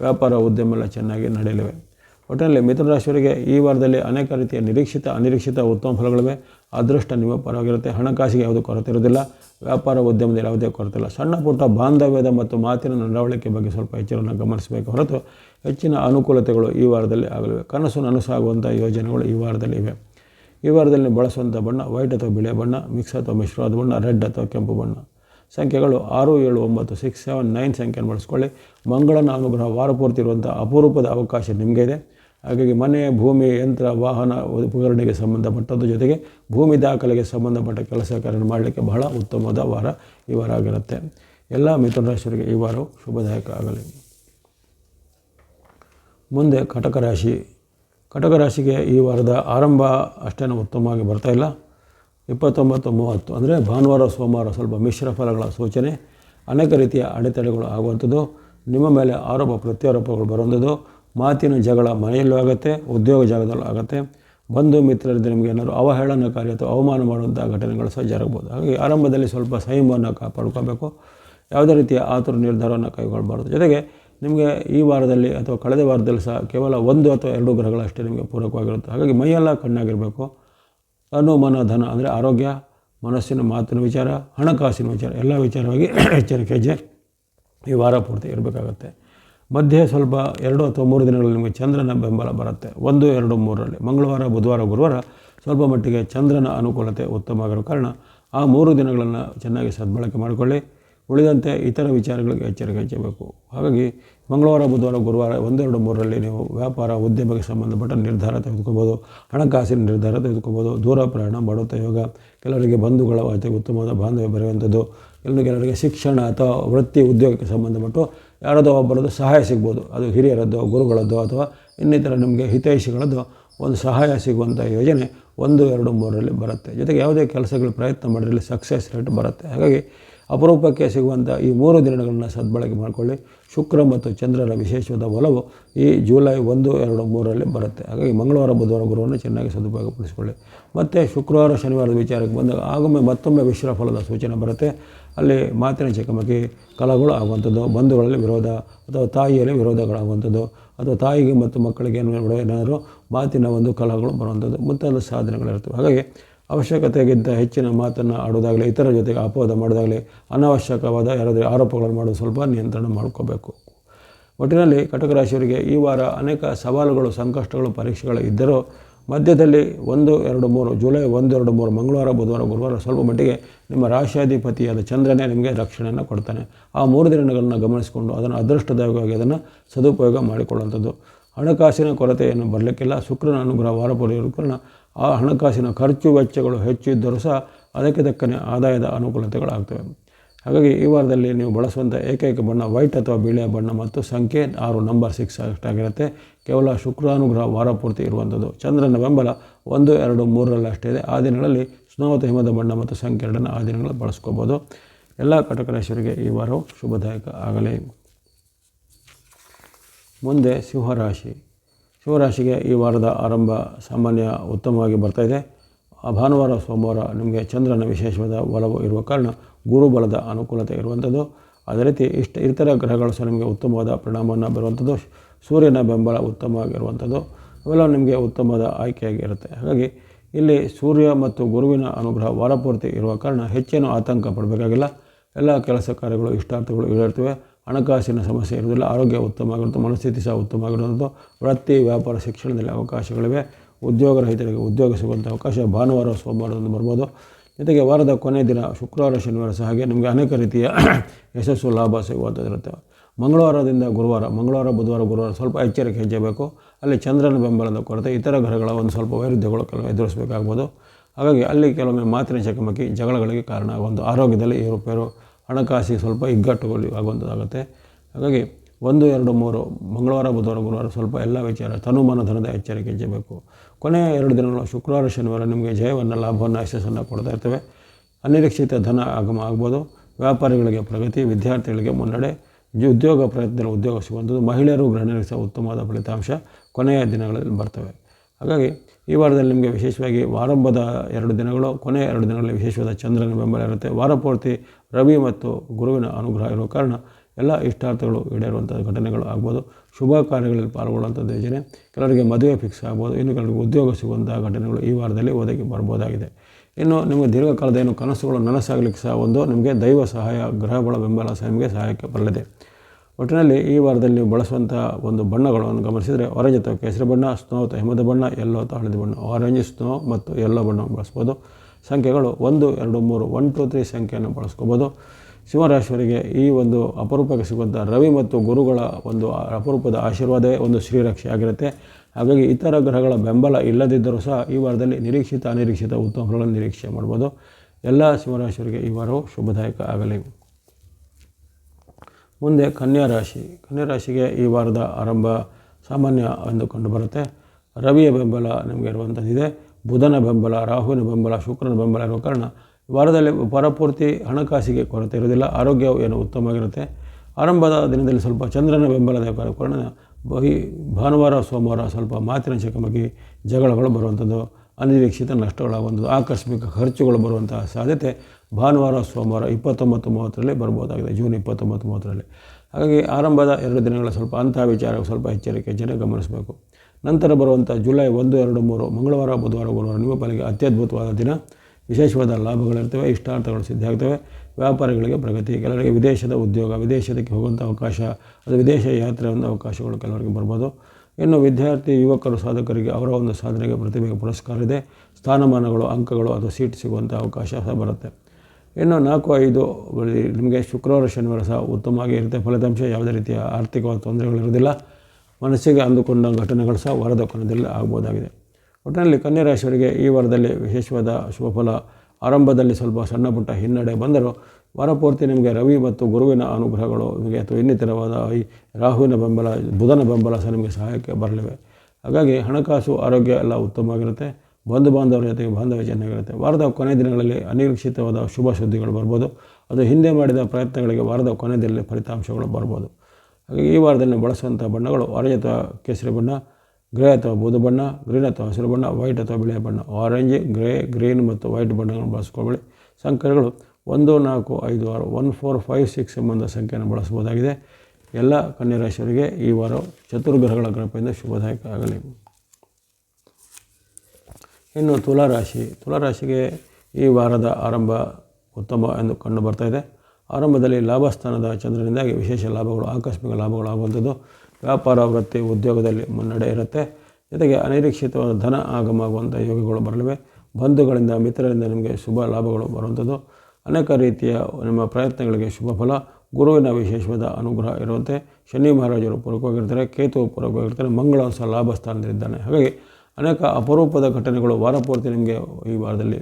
ವ್ಯಾಪಾರ, ಉದ್ಯಮ ಎಲ್ಲ ಚೆನ್ನಾಗಿ ನಡೆಯಲಿವೆ. ಒಟ್ಟಿನಲ್ಲಿ ಮಿಥುನ ರಾಶಿಯವರಿಗೆ ಈ ವಾರದಲ್ಲಿ ಅನೇಕ ರೀತಿಯ ನಿರೀಕ್ಷಿತ, ಅನಿರೀಕ್ಷಿತ ಉತ್ತಮ ಫಲಗಳಿವೆ. ಅದೃಷ್ಟ ನಿಮ್ಮ ಪರವಾಗಿರುತ್ತೆ ಹಣಕಾಸಿಗೆ ಯಾವುದೇ ಕೊರತೆ ಇರೋದಿಲ್ಲ ವ್ಯಾಪಾರ, ಉದ್ಯಮದಲ್ಲಿ ಯಾವುದೇ ಕೊರತೆ ಇಲ್ಲ. ಸಣ್ಣ ಪುಟ್ಟ ಬಾಂಧವ್ಯದ ಮತ್ತು ಮಾತಿನ ನಡವಳಿಕೆ ಬಗ್ಗೆ ಸ್ವಲ್ಪ ಎಚ್ಚರವನ್ನು ಗಮನಿಸಬೇಕು ಹೊರತು ಹೆಚ್ಚಿನ ಅನುಕೂಲತೆಗಳು ಈ ವಾರದಲ್ಲಿ ಆಗಲಿವೆ. ಕನಸು ನನಸಾಗುವಂಥ ಯೋಜನೆಗಳು ಈ ವಾರದಲ್ಲಿ ಇವೆ. ಈ ವಾರದಲ್ಲಿ ಬಳಸುವಂಥ ಬಣ್ಣ ವೈಟ್ ಅಥವಾ ಬಿಳಿಯ ಬಣ್ಣ ಮಿಕ್ಸ್ ಅಥವಾ ಮಿಶ್ರವಾದ ಬಣ್ಣ ರೆಡ್ ಅಥವಾ ಕೆಂಪು ಬಣ್ಣ. ಸಂಖ್ಯೆಗಳು ಆರು, ಏಳು, ಒಂಬತ್ತು ಸಿಕ್ಸ್ ಸೆವೆನ್ ನೈನ್ ಸಂಖ್ಯೆಯನ್ನು ಬಳಸ್ಕೊಳ್ಳಿ. ಮಂಗಳನ ಅನುಗ್ರಹ ವಾರಪೂರ್ತಿ ಇರುವಂಥ ಅಪರೂಪದ ಅವಕಾಶ ನಿಮಗೆ ಇದೆ. ಹಾಗಾಗಿ ಮನೆ, ಭೂಮಿ, ಯಂತ್ರ, ವಾಹನ ಉಪಕರಣಕ್ಕೆ ಸಂಬಂಧಪಟ್ಟದ್ದು ಜೊತೆಗೆ ಭೂಮಿ ದಾಖಲೆಗೆ ಸಂಬಂಧಪಟ್ಟ ಕೆಲಸ ಕಾರ್ಯ ಮಾಡಲಿಕ್ಕೆ ಬಹಳ ಉತ್ತಮವಾದ ವಾರ ಈ ವಾರ ಆಗಿರುತ್ತೆ. ಎಲ್ಲ ಮಿಥುನ ರಾಶಿಯವರಿಗೆ ಈ ವಾರವು ಶುಭದಾಯಕ ಆಗಲಿ. ಮುಂದೆ ಕಟಕ ರಾಶಿ. ಕಟಕ ರಾಶಿಗೆ ಈ ವಾರದ ಆರಂಭ ಅಷ್ಟೇನೂ ಉತ್ತಮವಾಗಿ ಬರ್ತಾ ಇಲ್ಲ. ಇಪ್ಪತ್ತೊಂಬತ್ತು, ಮೂವತ್ತು ಅಂದರೆ ಭಾನುವಾರ, ಸೋಮವಾರ ಸ್ವಲ್ಪ ಮಿಶ್ರ ಫಲಗಳ ಸೂಚನೆ. ಅನೇಕ ರೀತಿಯ ಅಡೆತಡೆಗಳು ಆಗುವಂಥದ್ದು. ನಿಮ್ಮ ಮೇಲೆ ಆರೋಪ, ಪ್ರತ್ಯಾರೋಪಗಳು ಬರುವಂಥದ್ದು. ಮಾತಿನ ಜಗಳ ಮನೆಯಲ್ಲೂ ಆಗುತ್ತೆ, ಉದ್ಯೋಗ ಜಾಗದಲ್ಲೂ ಆಗುತ್ತೆ. ಬಂಧು ಮಿತ್ರರಿಂದ ನಿಮಗೆ ಏನಾದರೂ ಅವಹೇಳನಕಾರಿ ಅಥವಾ ಅವಮಾನ ಮಾಡುವಂಥ ಘಟನೆಗಳು ಸಹ ಜರಗಬಹುದು ಹಾಗಾಗಿ ಆರಂಭದಲ್ಲಿ ಸ್ವಲ್ಪ ಸಂಯಮವನ್ನು ಕಾಪಾಡ್ಕೋಬೇಕು. ಯಾವುದೇ ರೀತಿಯ ಆತುರ ನಿರ್ಧಾರವನ್ನು ಕೈಗೊಳ್ಳಬಾರ್ದು. ಜೊತೆಗೆ ನಿಮಗೆ ಈ ವಾರದಲ್ಲಿ ಅಥವಾ ಕಳೆದ ವಾರದಲ್ಲಿ ಸಹ ಕೇವಲ ಒಂದು ಅಥವಾ ಎರಡು ಗ್ರಹಗಳಷ್ಟೇ ನಿಮಗೆ ಪೂರಕವಾಗಿರುತ್ತೆ. ಹಾಗಾಗಿ ಮೈಯೆಲ್ಲ ಕಣ್ಣಾಗಿರಬೇಕು. ಅನುಮಾನ ಧನ ಅಂದರೆ ಆರೋಗ್ಯ, ಮನಸ್ಸಿನ ಮಾತಿನ ವಿಚಾರ, ಹಣಕಾಸಿನ ವಿಚಾರ, ಎಲ್ಲ ವಿಚಾರವಾಗಿ [CLEARS THROAT] ಎಚ್ಚರಿಕೆ ಹೆಜ್ಜೆ ಈ ವಾರ ಪೂರ್ತಿ ಇರಬೇಕಾಗತ್ತೆ. ಮಧ್ಯೆ ಸ್ವಲ್ಪ ಎರಡು ಅಥವಾ ಮೂರು ದಿನಗಳಲ್ಲಿ ನಿಮಗೆ ಚಂದ್ರನ ಬೆಂಬಲ ಬರುತ್ತೆ. ಒಂದು, ಎರಡು, ಮೂರರಲ್ಲಿ. ಮಂಗಳವಾರ, ಬುಧವಾರ, ಗುರುವಾರ ಸ್ವಲ್ಪ ಮಟ್ಟಿಗೆ ಚಂದ್ರನ ಅನುಕೂಲತೆ ಉತ್ತಮ ಆಗಿರೋ ಕಾರಣ ಆ ಮೂರು ದಿನಗಳನ್ನು ಚೆನ್ನಾಗಿ ಸದ್ಬಳಕೆ ಮಾಡಿಕೊಳ್ಳಿ. ಉಳಿದಂತೆ ಇತರ ವಿಚಾರಗಳಿಗೆ ಎಚ್ಚರಿಕೆ ಹೆಚ್ಚಬೇಕು ಹಾಗಾಗಿ ಮಂಗಳವಾರ, ಬುಧವಾರ, ಗುರುವಾರ ಒಂದೆರಡು ಮೂರರಲ್ಲಿ ನೀವು ವ್ಯಾಪಾರ, ಉದ್ಯಮಕ್ಕೆ ಸಂಬಂಧಪಟ್ಟ ನಿರ್ಧಾರ ತೆಗೆದುಕೋಬೋದು ಹಣಕಾಸಿನ ನಿರ್ಧಾರ ತೆಗೆದುಕೋಬೋದು ದೂರ ಪ್ರಯಾಣ ಮಾಡುತ್ತಾ ಯೋಗ. ಕೆಲವರಿಗೆ ಬಂಧುಗಳ ಅತಿ ಉತ್ತಮವಾದ ಬಾಂಧವ್ಯ ಬರೆಯುವಂಥದ್ದು. ಇನ್ನು ಕೆಲವರಿಗೆ ಶಿಕ್ಷಣ ಅಥವಾ ವೃತ್ತಿ ಉದ್ಯೋಗಕ್ಕೆ ಸಂಬಂಧಪಟ್ಟು ಯಾರದೋ ಒಬ್ಬರದ್ದು ಸಹಾಯ ಸಿಗ್ಬೋದು. ಅದು ಹಿರಿಯರದ್ದು, ಗುರುಗಳದ್ದು ಅಥವಾ ಇನ್ನಿತರ ನಿಮಗೆ ಹಿತೈಷಿಗಳದ್ದು ಒಂದು ಸಹಾಯ ಸಿಗುವಂಥ ಯೋಜನೆ ಒಂದು, ಎರಡು, ಮೂರರಲ್ಲಿ ಬರುತ್ತೆ. ಜೊತೆಗೆ ಯಾವುದೇ ಕೆಲಸಗಳು ಪ್ರಯತ್ನ ಮಾಡಿರಲಿ ಸಕ್ಸಸ್ ರೇಟ್ ಬರುತ್ತೆ. ಹಾಗಾಗಿ ಅಪರೂಪಕ್ಕೆ ಸಿಗುವಂಥ ಈ ಮೂರು ದಿನಗಳನ್ನು ಸದ್ಬಳಕೆ ಮಾಡಿಕೊಳ್ಳಿ. ಶುಕ್ರ ಮತ್ತು ಚಂದ್ರರ ವಿಶೇಷವಾದ ಒಲವು ಈ ಜುಲೈ ಒಂದು, ಎರಡು, ಮೂರರಲ್ಲಿ ಬರುತ್ತೆ. ಹಾಗಾಗಿ ಮಂಗಳವಾರ, ಬುಧವಾರ ಗುರುವನ್ನು ಚೆನ್ನಾಗಿ ಸದುಪಯೋಗಪಡಿಸಿಕೊಳ್ಳಿ. ಮತ್ತು ಶುಕ್ರವಾರ, ಶನಿವಾರದ ವಿಚಾರಕ್ಕೆ ಬಂದಾಗ ಆಗೊಮ್ಮೆ ಮತ್ತೊಮ್ಮೆ ಮಿಶ್ರ ಫಲದ ಸೂಚನೆ ಬರುತ್ತೆ. ಅಲ್ಲಿ ಮಾತಿನ ಚಕಮಕಿ ಕಲಗಳು ಆಗುವಂಥದ್ದು, ಬಂಧುಗಳಲ್ಲಿ ವಿರೋಧ ಅಥವಾ ತಾಯಿಯಲ್ಲಿ ವಿರೋಧಗಳಾಗುವಂಥದ್ದು ಅಥವಾ ತಾಯಿಗೆ ಮತ್ತು ಮಕ್ಕಳಿಗೆ ಏನು ಏನಾದರೂ ಮಾತಿನ ಒಂದು ಕಲಗಳು ಬರುವಂಥದ್ದು ಮುಂತಾದ ಸಾಧನೆಗಳಿರ್ತವೆ ಹಾಗಾಗಿ ಅವಶ್ಯಕತೆಗಿಂತ ಹೆಚ್ಚಿನ ಮಾತನ್ನು ಆಡೋದಾಗಲಿ, ಇತರ ಜೊತೆಗೆ ಅಪವಾದ ಮಾಡೋದಾಗಲಿ, ಅನಾವಶ್ಯಕವಾದ ಯಾರಾದರೂ ಆರೋಪಗಳನ್ನು ಮಾಡೋದು ಸ್ವಲ್ಪ ನಿಯಂತ್ರಣ ಮಾಡ್ಕೋಬೇಕು. ಒಟ್ಟಿನಲ್ಲಿ ಕಟಕ ರಾಶಿಯವರಿಗೆ ಈ ವಾರ ಅನೇಕ ಸವಾಲುಗಳು, ಸಂಕಷ್ಟಗಳು, ಪರೀಕ್ಷೆಗಳು ಇದ್ದರೂ ಮಧ್ಯದಲ್ಲಿ ಒಂದು, ಎರಡು, ಮೂರು, ಜುಲೈ ಒಂದು, ಎರಡು, ಮೂರು, ಮಂಗಳವಾರ, ಬುಧವಾರ, ಗುರುವಾರ ಸ್ವಲ್ಪ ಮಟ್ಟಿಗೆ ನಿಮ್ಮ ರಾಶಿಯಾಧಿಪತಿಯಾದ ಚಂದ್ರನೇ ನಿಮಗೆ ರಕ್ಷಣೆಯನ್ನು ಕೊಡ್ತಾನೆ. ಆ ಮೂರು ದಿನಗಳನ್ನು ಗಮನಿಸಿಕೊಂಡು ಅದನ್ನು ಅದೃಷ್ಟದಾಯಕವಾಗಿ ಅದನ್ನು ಸದುಪಯೋಗ ಮಾಡಿಕೊಳ್ಳುವಂಥದ್ದು. ಹಣಕಾಸಿನ ಕೊರತೆ ಏನು ಬರಲಿಕ್ಕಿಲ್ಲ. ಶುಕ್ರನ ಅನುಗ್ರಹ ವಾರಪೂರ್ವ ಕಾರಣ ಆ ಹಣಕಾಸಿನ ಖರ್ಚು ವೆಚ್ಚಗಳು ಹೆಚ್ಚು ಇದ್ದರೂ ಸಹ ಅದಕ್ಕೆ ತಕ್ಕನೆ ಆದಾಯದ ಅನುಕೂಲತೆಗಳಾಗ್ತವೆ. ಹಾಗಾಗಿ ಈ ವಾರದಲ್ಲಿ ನೀವು ಬಳಸುವಂಥ ಏಕೈಕ ಬಣ್ಣ ವೈಟ್ ಅಥವಾ ಬಿಳಿಯ ಬಣ್ಣ ಮತ್ತು ಸಂಖ್ಯೆ ಆರು, ನಂಬರ್ ಸಿಕ್ಸ್ ಅಷ್ಟಾಗಿರುತ್ತೆ ಕೇವಲ ಶುಕ್ರಾನುಗ್ರಹ ವಾರ ಪೂರ್ತಿ ಇರುವಂಥದ್ದು ಚಂದ್ರನ ಬೆಂಬಲ ಒಂದು, ಎರಡು, ಮೂರರಲ್ಲಿ ಅಷ್ಟೇ ಇದೆ. ಆ ದಿನಗಳಲ್ಲಿ ಸ್ನೋವತ ಹಿಮದ ಬಣ್ಣ ಮತ್ತು ಸಂಖ್ಯೆ ಎರಡನ್ನು ಆ ದಿನಗಳಲ್ಲಿ ಬಳಸ್ಕೋಬೋದು. ಎಲ್ಲ ಕಟಕ ರಾಶಿಯವರಿಗೆ ಈ ವಾರವು ಶುಭದಾಯಕ ಆಗಲಿ. ಮುಂದೆ ಸಿಂಹರಾಶಿ. ಶಿವರಾಶಿಗೆ ಈ ವಾರದ ಆರಂಭ ಸಾಮಾನ್ಯ ಉತ್ತಮವಾಗಿ ಬರ್ತಾಯಿದೆ ಆ ಭಾನುವಾರ, ಸೋಮವಾರ ನಿಮಗೆ ಚಂದ್ರನ ವಿಶೇಷವಾದ ಒಲವು ಇರುವ ಕಾರಣ ಗುರುಬಲದ ಅನುಕೂಲತೆ ಇರುವಂಥದ್ದು. ಅದೇ ರೀತಿ ಇಷ್ಟ ಇತರ ಗ್ರಹಗಳು ಸಹ ನಿಮಗೆ ಉತ್ತಮವಾದ ಪರಿಣಾಮವನ್ನು ಬರುವಂಥದ್ದು. ಸೂರ್ಯನ ಬೆಂಬಲ ಉತ್ತಮವಾಗಿರುವಂಥದ್ದು. ಅವೆಲ್ಲ ನಿಮಗೆ ಉತ್ತಮವಾದ ಆಯ್ಕೆಯಾಗಿರುತ್ತೆ. ಹಾಗಾಗಿ ಇಲ್ಲಿ ಸೂರ್ಯ ಮತ್ತು ಗುರುವಿನ ಅನುಗ್ರಹ ವಾರಪೂರ್ತಿ ಇರುವ ಕಾರಣ ಹೆಚ್ಚೇನು ಆತಂಕ ಪಡಬೇಕಾಗಿಲ್ಲ. ಎಲ್ಲ ಕೆಲಸ ಕಾರ್ಯಗಳು, ಇಷ್ಟಾರ್ಥಗಳು ಈಡೇರ್ತವೆ. ಹಣಕಾಸಿನ ಸಮಸ್ಯೆ ಇರುವುದಿಲ್ಲ, ಆರೋಗ್ಯ ಉತ್ತಮ ಆಗಿರುತ್ತೆ ಮನಸ್ಥಿತಿ ಸಹ ಉತ್ತಮ ಆಗಿರುವಂಥದ್ದು, ವೃತ್ತಿ, ವ್ಯಾಪಾರ, ಶಿಕ್ಷಣದಲ್ಲಿ ಅವಕಾಶಗಳಿವೆ. ಉದ್ಯೋಗ ರಹಿತರಿಗೆ ಉದ್ಯೋಗ ಸಿಗುವಂಥ ಅವಕಾಶ ಭಾನುವಾರ, ಸೋಮವಾರದಂದು ಬರ್ಬೋದು. ಜೊತೆಗೆ ವಾರದ ಕೊನೆ ದಿನ ಶುಕ್ರವಾರ, ಶನಿವಾರ ಸಹ ಹಾಗೆ ನಿಮಗೆ ಅನೇಕ ರೀತಿಯ [CLEARS THROAT] ಯಶಸ್ಸು, ಲಾಭ ಸಿಗುವಂಥದ್ದಿರುತ್ತೆ ಮಂಗಳವಾರದಿಂದ ಗುರುವಾರ, ಮಂಗಳವಾರ, ಬುಧವಾರ, ಗುರುವಾರ ಸ್ವಲ್ಪ ಎಚ್ಚರಿಕೆ ಹೆಜ್ಜೆಬೇಕು ಅಲ್ಲಿ ಚಂದ್ರನ ಬೆಂಬಲದ ಕೊರತೆ, ಇತರ ಗ್ರಹಗಳ ಒಂದು ಸ್ವಲ್ಪ ವೈರುಧ್ಯಗಳು ಕೆಲವು ಎದುರಿಸಬೇಕಾಗ್ಬೋದು. ಹಾಗಾಗಿ ಅಲ್ಲಿ ಕೆಲವೊಮ್ಮೆ ಮಾತಿನ ಚಕಮಕಿ ಜಗಳಗಳಿಗೆ ಕಾರಣ ಒಂದು ಆರೋಗ್ಯದಲ್ಲಿ ಏರುಪೇರು ಹಣಕಾಸಿಗೆ ಸ್ವಲ್ಪ ಇಗ್ಗಟ್ಟುಗಳು ಆಗುವಂಥದ್ದಾಗುತ್ತೆ. ಹಾಗಾಗಿ ಒಂದು, ಎರಡು, ಮೂರು, ಮಂಗಳವಾರ, ಬುಧವಾರ, ಗುರುವಾರ ಸ್ವಲ್ಪ ಎಲ್ಲ ವಿಚಾರ ತನುಮಾನ ಧನದ ಎಚ್ಚರಿಕೆ ಹೆಚ್ಚಬೇಕು ಕೊನೆಯ ಎರಡು ದಿನಗಳು, ಶುಕ್ರವಾರ, ಶನಿವಾರ ನಿಮಗೆ ಜಯವನ್ನು, ಲಾಭವನ್ನು, ಯಶಸ್ಸನ್ನು ಕೊಡ್ತಾ ಇರ್ತವೆ. ಅನಿರೀಕ್ಷಿತ ಧನ ಆಗಮ ಆಗ್ಬೋದು. ವ್ಯಾಪಾರಿಗಳಿಗೆ ಪ್ರಗತಿ, ವಿದ್ಯಾರ್ಥಿಗಳಿಗೆ ಮುನ್ನಡೆ ಉದ್ಯೋಗ ಪ್ರಯತ್ನದಲ್ಲಿ ಉದ್ಯೋಗ ಸಿಗುವಂಥದ್ದು, ಮಹಿಳೆಯರು ಗೃಹಿಣಿಯರಿಗೆ ಸಹ ಉತ್ತಮವಾದ ಫಲಿತಾಂಶ ಕೊನೆಯ ದಿನಗಳಲ್ಲಿ ಬರ್ತವೆ. ಹಾಗಾಗಿ ಈ ವಾರದಲ್ಲಿ ನಿಮಗೆ ವಿಶೇಷವಾಗಿ ಆರಂಭದ ಎರಡು ದಿನಗಳು, ಕೊನೆಯ ಎರಡು ದಿನಗಳಲ್ಲಿ ವಿಶೇಷವಾದ ಚಂದ್ರನ ಬೆಂಬಲ ಇರುತ್ತೆ. ವಾರ ಪೂರ್ತಿ ರವಿ ಮತ್ತು ಗುರುವಿನ ಅನುಗ್ರಹ ಇರುವ ಕಾರಣ ಎಲ್ಲ ಇಷ್ಟಾರ್ಥಗಳು ಈಡೇರುವಂಥ ಘಟನೆಗಳು ಆಗ್ಬೋದು. ಶುಭ ಕಾರ್ಯಗಳಲ್ಲಿ ಪಾಲ್ಗೊಳ್ಳುವಂಥ ಯೋಜನೆ ಕೆಲವರಿಗೆ ಮದುವೆ ಫಿಕ್ಸ್ ಆಗ್ಬೋದು. ಇನ್ನು ಕೆಲವರಿಗೆ ಉದ್ಯೋಗ ಸಿಗುವಂಥ ಘಟನೆಗಳು ಈ ವಾರದಲ್ಲಿ ಒದಗಿ ಬರ್ಬೋದಾಗಿದೆ. ಇನ್ನು ನಿಮಗೆ ದೀರ್ಘಕಾಲದ ಏನು ಕನಸುಗಳು, ನನಸಾಗಲಿಕ್ಕೆ ಸಹ ಒಂದು ನಿಮಗೆ ದೈವ ಸಹಾಯ ಗ್ರಹಗಳ ಬೆಂಬಲ ಸಹ ನಿಮಗೆ ಸಹಾಯಕ್ಕೆ ಬರಲಿದೆ. ಒಟ್ಟಿನಲ್ಲಿ ಈ ವಾರದಲ್ಲಿ ನೀವು ಬಳಸುವಂಥ ಒಂದು ಬಣ್ಣಗಳನ್ನು ಗಮನಿಸಿದರೆ ಆರೆಂಜ್ ಅಥವಾ ಕೇಸರಿ ಬಣ್ಣ, ಸ್ನೋ ಅಥವಾ ಹಿಮದ ಬಣ್ಣ ಎಲ್ಲೋ ಅಥವಾ ಹಳದಿ ಬಣ್ಣ ಆರೆಂಜ್ ಸ್ನೋ ಮತ್ತು ಎಲ್ಲೋ ಬಣ್ಣ ಬಳಸ್ಬೋದು. ಸಂಖ್ಯೆಗಳು ಒಂದು, ಎರಡು, ಮೂರು ಒನ್ ಟು ತ್ರೀ ಸಂಖ್ಯೆಯನ್ನು ಬಳಸ್ಕೋಬೋದು. ಸಿಂಹರಾಶ್ವರಿಗೆ ಈ ಒಂದು ಅಪರೂಪಕ್ಕೆ ಸಿಗುವಂಥ ರವಿ ಮತ್ತು ಗುರುಗಳ ಒಂದು ಅಪರೂಪದ ಆಶೀರ್ವಾದವೇ ಒಂದು ಶ್ರೀರಕ್ಷೆ ಆಗಿರುತ್ತೆ. ಹಾಗಾಗಿ ಇತರ ಗ್ರಹಗಳ ಬೆಂಬಲ ಇಲ್ಲದಿದ್ದರೂ ಸಹ ಈ ವಾರದಲ್ಲಿ ನಿರೀಕ್ಷಿತ, ಅನಿರೀಕ್ಷಿತ ಉತ್ತಮ ಫಲಗಳನ್ನು ನಿರೀಕ್ಷೆ ಮಾಡ್ಬೋದು. ಎಲ್ಲ ಸಿಂಹರಾಶಿಯವರಿಗೆ ಈ ವಾರವು ಶುಭದಾಯಕ ಆಗಲಿ. ಮುಂದೆ ಕನ್ಯಾ ರಾಶಿ. ಕನ್ಯಾ ರಾಶಿಗೆ ಈ ವಾರದ ಆರಂಭ ಸಾಮಾನ್ಯ ಎಂದು ಕಂಡುಬರುತ್ತೆ. ರವಿಯ ಬೆಂಬಲ ನಿಮಗೆ ಇರುವಂಥದ್ದಿದೆ ಬುಧನ ಬೆಂಬಲ, ರಾಹುವಿನ ಬೆಂಬಲ, ಶುಕ್ರನ ಬೆಂಬಲ ಇರುವ ಕಾರಣ ವಾರದಲ್ಲಿ ಪರಪೂರ್ತಿ ಹಣಕಾಸಿಗೆ ಕೊರತೆ ಇರೋದಿಲ್ಲ ಆರೋಗ್ಯ ಏನು ಉತ್ತಮವಾಗಿರುತ್ತೆ ಆರಂಭದ ದಿನದಲ್ಲಿ ಸ್ವಲ್ಪ ಚಂದ್ರನ ಬೆಂಬಲದ ಕಾರಣ ಬಹಿ ಭಾನುವಾರ, ಸೋಮವಾರ ಸ್ವಲ್ಪ ಮಾತಿನ ಚಕಮಕಿ, ಜಗಳಗಳು ಬರುವಂಥದ್ದು, ಅನಿರೀಕ್ಷಿತ ನಷ್ಟಗಳಾಗುವಂಥದ್ದು ಆಕಸ್ಮಿಕ ಖರ್ಚುಗಳು ಬರುವಂತಹ ಸಾಧ್ಯತೆ ಭಾನುವಾರ, ಸೋಮವಾರ ಇಪ್ಪತ್ತೊಂಬತ್ತು ಮೂವತ್ತರಲ್ಲಿ ಬರ್ಬೋದಾಗಿದೆ, ಜೂನ್ ಇಪ್ಪತ್ತೊಂಬತ್ತು ಮೂವತ್ತರಲ್ಲಿ. ಹಾಗಾಗಿ ಆರಂಭದ ಎರಡು ದಿನಗಳ ಸ್ವಲ್ಪ ಅಂತಹ ವಿಚಾರ ಸ್ವಲ್ಪ ಎಚ್ಚರಿಕೆ, ಜನ ಗಮನಿಸಬೇಕು. ನಂತರ ಬರುವಂಥ ಜುಲೈ ಒಂದು, ಎರಡು, ಮೂರು, ಮಂಗಳವಾರ, ಬುಧವಾರ, ಗುರುವಾರ ನಿಮ್ಮ ಪಾಲಿಗೆ ಅತ್ಯದ್ಭುತವಾದ ದಿನ. ವಿಶೇಷವಾದ ಲಾಭಗಳಿರ್ತವೆ ಇಷ್ಟಾರ್ಥಗಳು ಸಿದ್ಧ ಆಗ್ತವೆ. ವ್ಯಾಪಾರಿಗಳಿಗೆ ಪ್ರಗತಿ, ಕೆಲವರಿಗೆ ವಿದೇಶದ ಉದ್ಯೋಗ ವಿದೇಶಕ್ಕೆ ಹೋಗುವಂಥ ಅವಕಾಶ, ಅದು ವಿದೇಶ ಯಾತ್ರೆ ಒಂದು ಅವಕಾಶಗಳು ಕೆಲವರಿಗೆ ಬರ್ಬೋದು. ಇನ್ನು ವಿದ್ಯಾರ್ಥಿ, ಯುವಕರು, ಸಾಧಕರಿಗೆ ಅವರ ಒಂದು ಸಾಧನೆಗೆ ಪ್ರತಿಭೆಗೆ ಪುರಸ್ಕಾರ ಇದೆ. ಸ್ಥಾನಮಾನಗಳು, ಅಂಕಗಳು, ಅದು ಸೀಟ್ ಸಿಗುವಂಥ ಅವಕಾಶ ಸಹ ಬರುತ್ತೆ. ಇನ್ನು ನಾಲ್ಕು, ಐದು ನಿಮಗೆ ಶುಕ್ರವಾರ, ಶನಿವಾರ ಸಹ ಉತ್ತಮವಾಗಿ ಇರುತ್ತೆ. ಫಲಿತಾಂಶ ಯಾವುದೇ ರೀತಿಯ ಆರ್ಥಿಕವಾದ ತೊಂದರೆಗಳಿರೋದಿಲ್ಲ ಮನಸ್ಸಿಗೆ ಅಂದುಕೊಂಡ ಘಟನೆಗಳು ಸಹ ವಾರದ ಕೊನೆಯಲ್ಲಿ ಆಗ್ಬೋದಾಗಿದೆ. ಒಟ್ಟಿನಲ್ಲಿ ಕನ್ಯಾ ರಾಶಿಯವರಿಗೆ ಈ ವಾರದಲ್ಲಿ ವಿಶೇಷವಾದ ಶುಭಫಲ ಆರಂಭದಲ್ಲಿ ಸ್ವಲ್ಪ ಸಣ್ಣ ಪುಟ್ಟ ಹಿನ್ನಡೆ ಬಂದರೂ ವಾರಪೂರ್ತಿ ನಿಮಗೆ ರವಿ ಮತ್ತು ಗುರುವಿನ ಅನುಗ್ರಹಗಳು ನಿಮಗೆ ಅಥವಾ ಇನ್ನಿತರವಾದ ಈ ರಾಹುವಿನ ಬೆಂಬಲ, ಬುಧನ ಬೆಂಬಲ ಸಹ ನಿಮಗೆ ಸಹಾಯಕ್ಕೆ ಬರಲಿವೆ. ಹಾಗಾಗಿ ಹಣಕಾಸು, ಆರೋಗ್ಯ ಎಲ್ಲ ಉತ್ತಮವಾಗಿರುತ್ತೆ. ಬಂಧು ಬಾಂಧವರ ಜೊತೆಗೆ ಬಾಂಧವ್ಯ ಚೆನ್ನಾಗಿರುತ್ತೆ. ವಾರದ ಕೊನೆ ದಿನಗಳಲ್ಲಿ ಅನಿರೀಕ್ಷಿತವಾದ ಶುಭ ಸುದ್ದಿಗಳು ಬರ್ಬೋದು. ಅದು ಹಿಂದೆ ಮಾಡಿದ ಪ್ರಯತ್ನಗಳಿಗೆ ವಾರದ ಕೊನೆಯಲ್ಲಿ ಫಲಿತಾಂಶಗಳು ಬರ್ಬೋದು. ಹಾಗಾಗಿ ಈ ವಾರದಲ್ಲಿ ಬಳಸುವಂಥ ಬಣ್ಣಗಳು ಆರೆಂಜ್ ಅಥವಾ ಕೇಸರಿ ಬಣ್ಣ ಗ್ರೇ ಅಥವಾ ಬೂದು ಬಣ್ಣ ಗ್ರೀನ್ ಅಥವಾ ಹಸಿರು ಬಣ್ಣ ವೈಟ್ ಅಥವಾ ಬಿಳಿಯ ಬಣ್ಣ. ಆರೆಂಜ್ ಗ್ರೇ ಗ್ರೀನ್ ಮತ್ತು ವೈಟ್ ಬಣ್ಣಗಳನ್ನು ಬಳಸ್ಕೊಳ್ಬೇಡಿ ಸಂಖ್ಯೆಗಳು ಒಂದು, ನಾಲ್ಕು, ಐದು, ಆರು ಒನ್ ಫೋರ್ ಫೈವ್ ಸಿಕ್ಸ್ ಎಂಬ ಸಂಖ್ಯೆಯನ್ನು ಬಳಸ್ಬೋದಾಗಿದೆ ಎಲ್ಲ ಕನ್ಯಾ ರಾಶಿಯವರಿಗೆ ಈ ವಾರ ಚತುರ್ಗ್ರಹಗಳ ಕೃಪೆಯಿಂದ ಶುಭದಾಯಕ ಆಗಲಿ ಇನ್ನು ತುಲಾರಾಶಿ. ತುಲಾರಾಶಿಗೆ ಈ ವಾರದ ಆರಂಭ ಉತ್ತಮ ಎಂದು ಕಂಡು ಬರ್ತಾ ಇದೆ. ಆರಂಭದಲ್ಲಿ ಲಾಭಸ್ಥಾನದ ಚಂದ್ರನಿಂದಾಗಿ ವಿಶೇಷ ಲಾಭಗಳು, ಆಕಸ್ಮಿಕ ಲಾಭಗಳು ಆಗುವಂಥದ್ದು. ವ್ಯಾಪಾರ, ವೃತ್ತಿ, ಉದ್ಯೋಗದಲ್ಲಿ ಮುನ್ನಡೆ ಇರುತ್ತೆ. ಜೊತೆಗೆ ಅನಿರೀಕ್ಷಿತವಾದ ಧನ ಆಗಮ ಆಗುವಂಥ ಯೋಗಗಳು ಬರಲಿವೆ. ಬಂಧುಗಳಿಂದ, ಮಿತ್ರರಿಂದ ನಿಮಗೆ ಶುಭ ಲಾಭಗಳು ಬರುವಂಥದ್ದು. ಅನೇಕ ರೀತಿಯ ನಿಮ್ಮ ಪ್ರಯತ್ನಗಳಿಗೆ ಶುಭ ಫಲ. ಗುರುವಿನ ವಿಶೇಷವಾದ ಅನುಗ್ರಹ ಇರುವಂತೆ. ಶನಿ ಮಹಾರಾಜರು ಪೂರಕವಾಗಿರ್ತಾರೆ, ಕೇತು ಪೂರಕವಾಗಿರ್ತಾರೆ ಮಂಗಳ ಸಹ ಲಾಭ ಸ್ಥಾನದಲ್ಲಿದ್ದಾನೆ ಹಾಗಾಗಿ ಅನೇಕ ಅಪರೂಪದ ಘಟನೆಗಳು ವಾರಪೂರ್ತಿ ನಿಮಗೆ ಈ ವಾರದಲ್ಲಿ.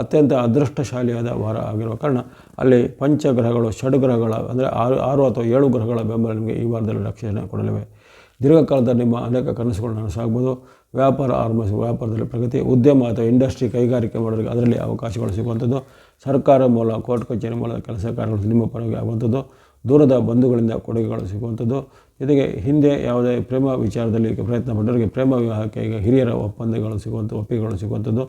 ಅತ್ಯಂತ ಅದೃಷ್ಟಶಾಲಿಯಾದ ವಾರ ಆಗಿರುವ ಕಾರಣ ಅಲ್ಲಿ ಪಂಚಗ್ರಹಗಳು, ಷಡ್ಗ್ರಹಗಳ ಅಂದರೆ ಆರು ಆರು ಅಥವಾ ಏಳು ಗ್ರಹಗಳ ಬೆಂಬಲ ನಿಮಗೆ ಈ ವಾರದಲ್ಲಿ ರಕ್ಷಣೆ ಕೊಡಲಿವೆ. ದೀರ್ಘಕಾಲದ ನಿಮ್ಮ ಅನೇಕ ಕನಸುಗಳು ನನಸಾಗ್ಬೋದು ವ್ಯಾಪಾರ ಆರಂಭಿಸುವ ವ್ಯಾಪಾರದಲ್ಲಿ ಪ್ರಗತಿ, ಉದ್ಯಮ ಅಥವಾ ಇಂಡಸ್ಟ್ರಿ ಕೈಗಾರಿಕೆ ಮಾಡೋರಿಗೆ ಅದರಲ್ಲಿ ಅವಕಾಶಗಳು ಸಿಗುವಂಥದ್ದು. ಸರ್ಕಾರ ಮೂಲ ಕೋರ್ಟ್ ಕಚೇರಿ ಮೂಲದ ಕೆಲಸ ಕಾರ್ಯಗಳು ನಿಮ್ಮ ಪರವಾಗಿ ಆಗುವಂಥದ್ದು. ದೂರದ ಬಂಧುಗಳಿಂದ ಕೊಡುಗೆಗಳು ಸಿಗುವಂಥದ್ದು. ಜೊತೆಗೆ ಹಿಂದೆ ಯಾವುದೇ ಪ್ರೇಮ ವಿಚಾರದಲ್ಲಿ ಪ್ರಯತ್ನ ಪಟ್ಟವರಿಗೆ ಪ್ರೇಮ ವಿವಾಹಕ್ಕೆ ಈಗ ಹಿರಿಯರ ಒಪ್ಪಂದಗಳು ಸಿಗುವಂಥ, ಒಪ್ಪಿಗೆಗಳು ಸಿಗುವಂಥದ್ದು.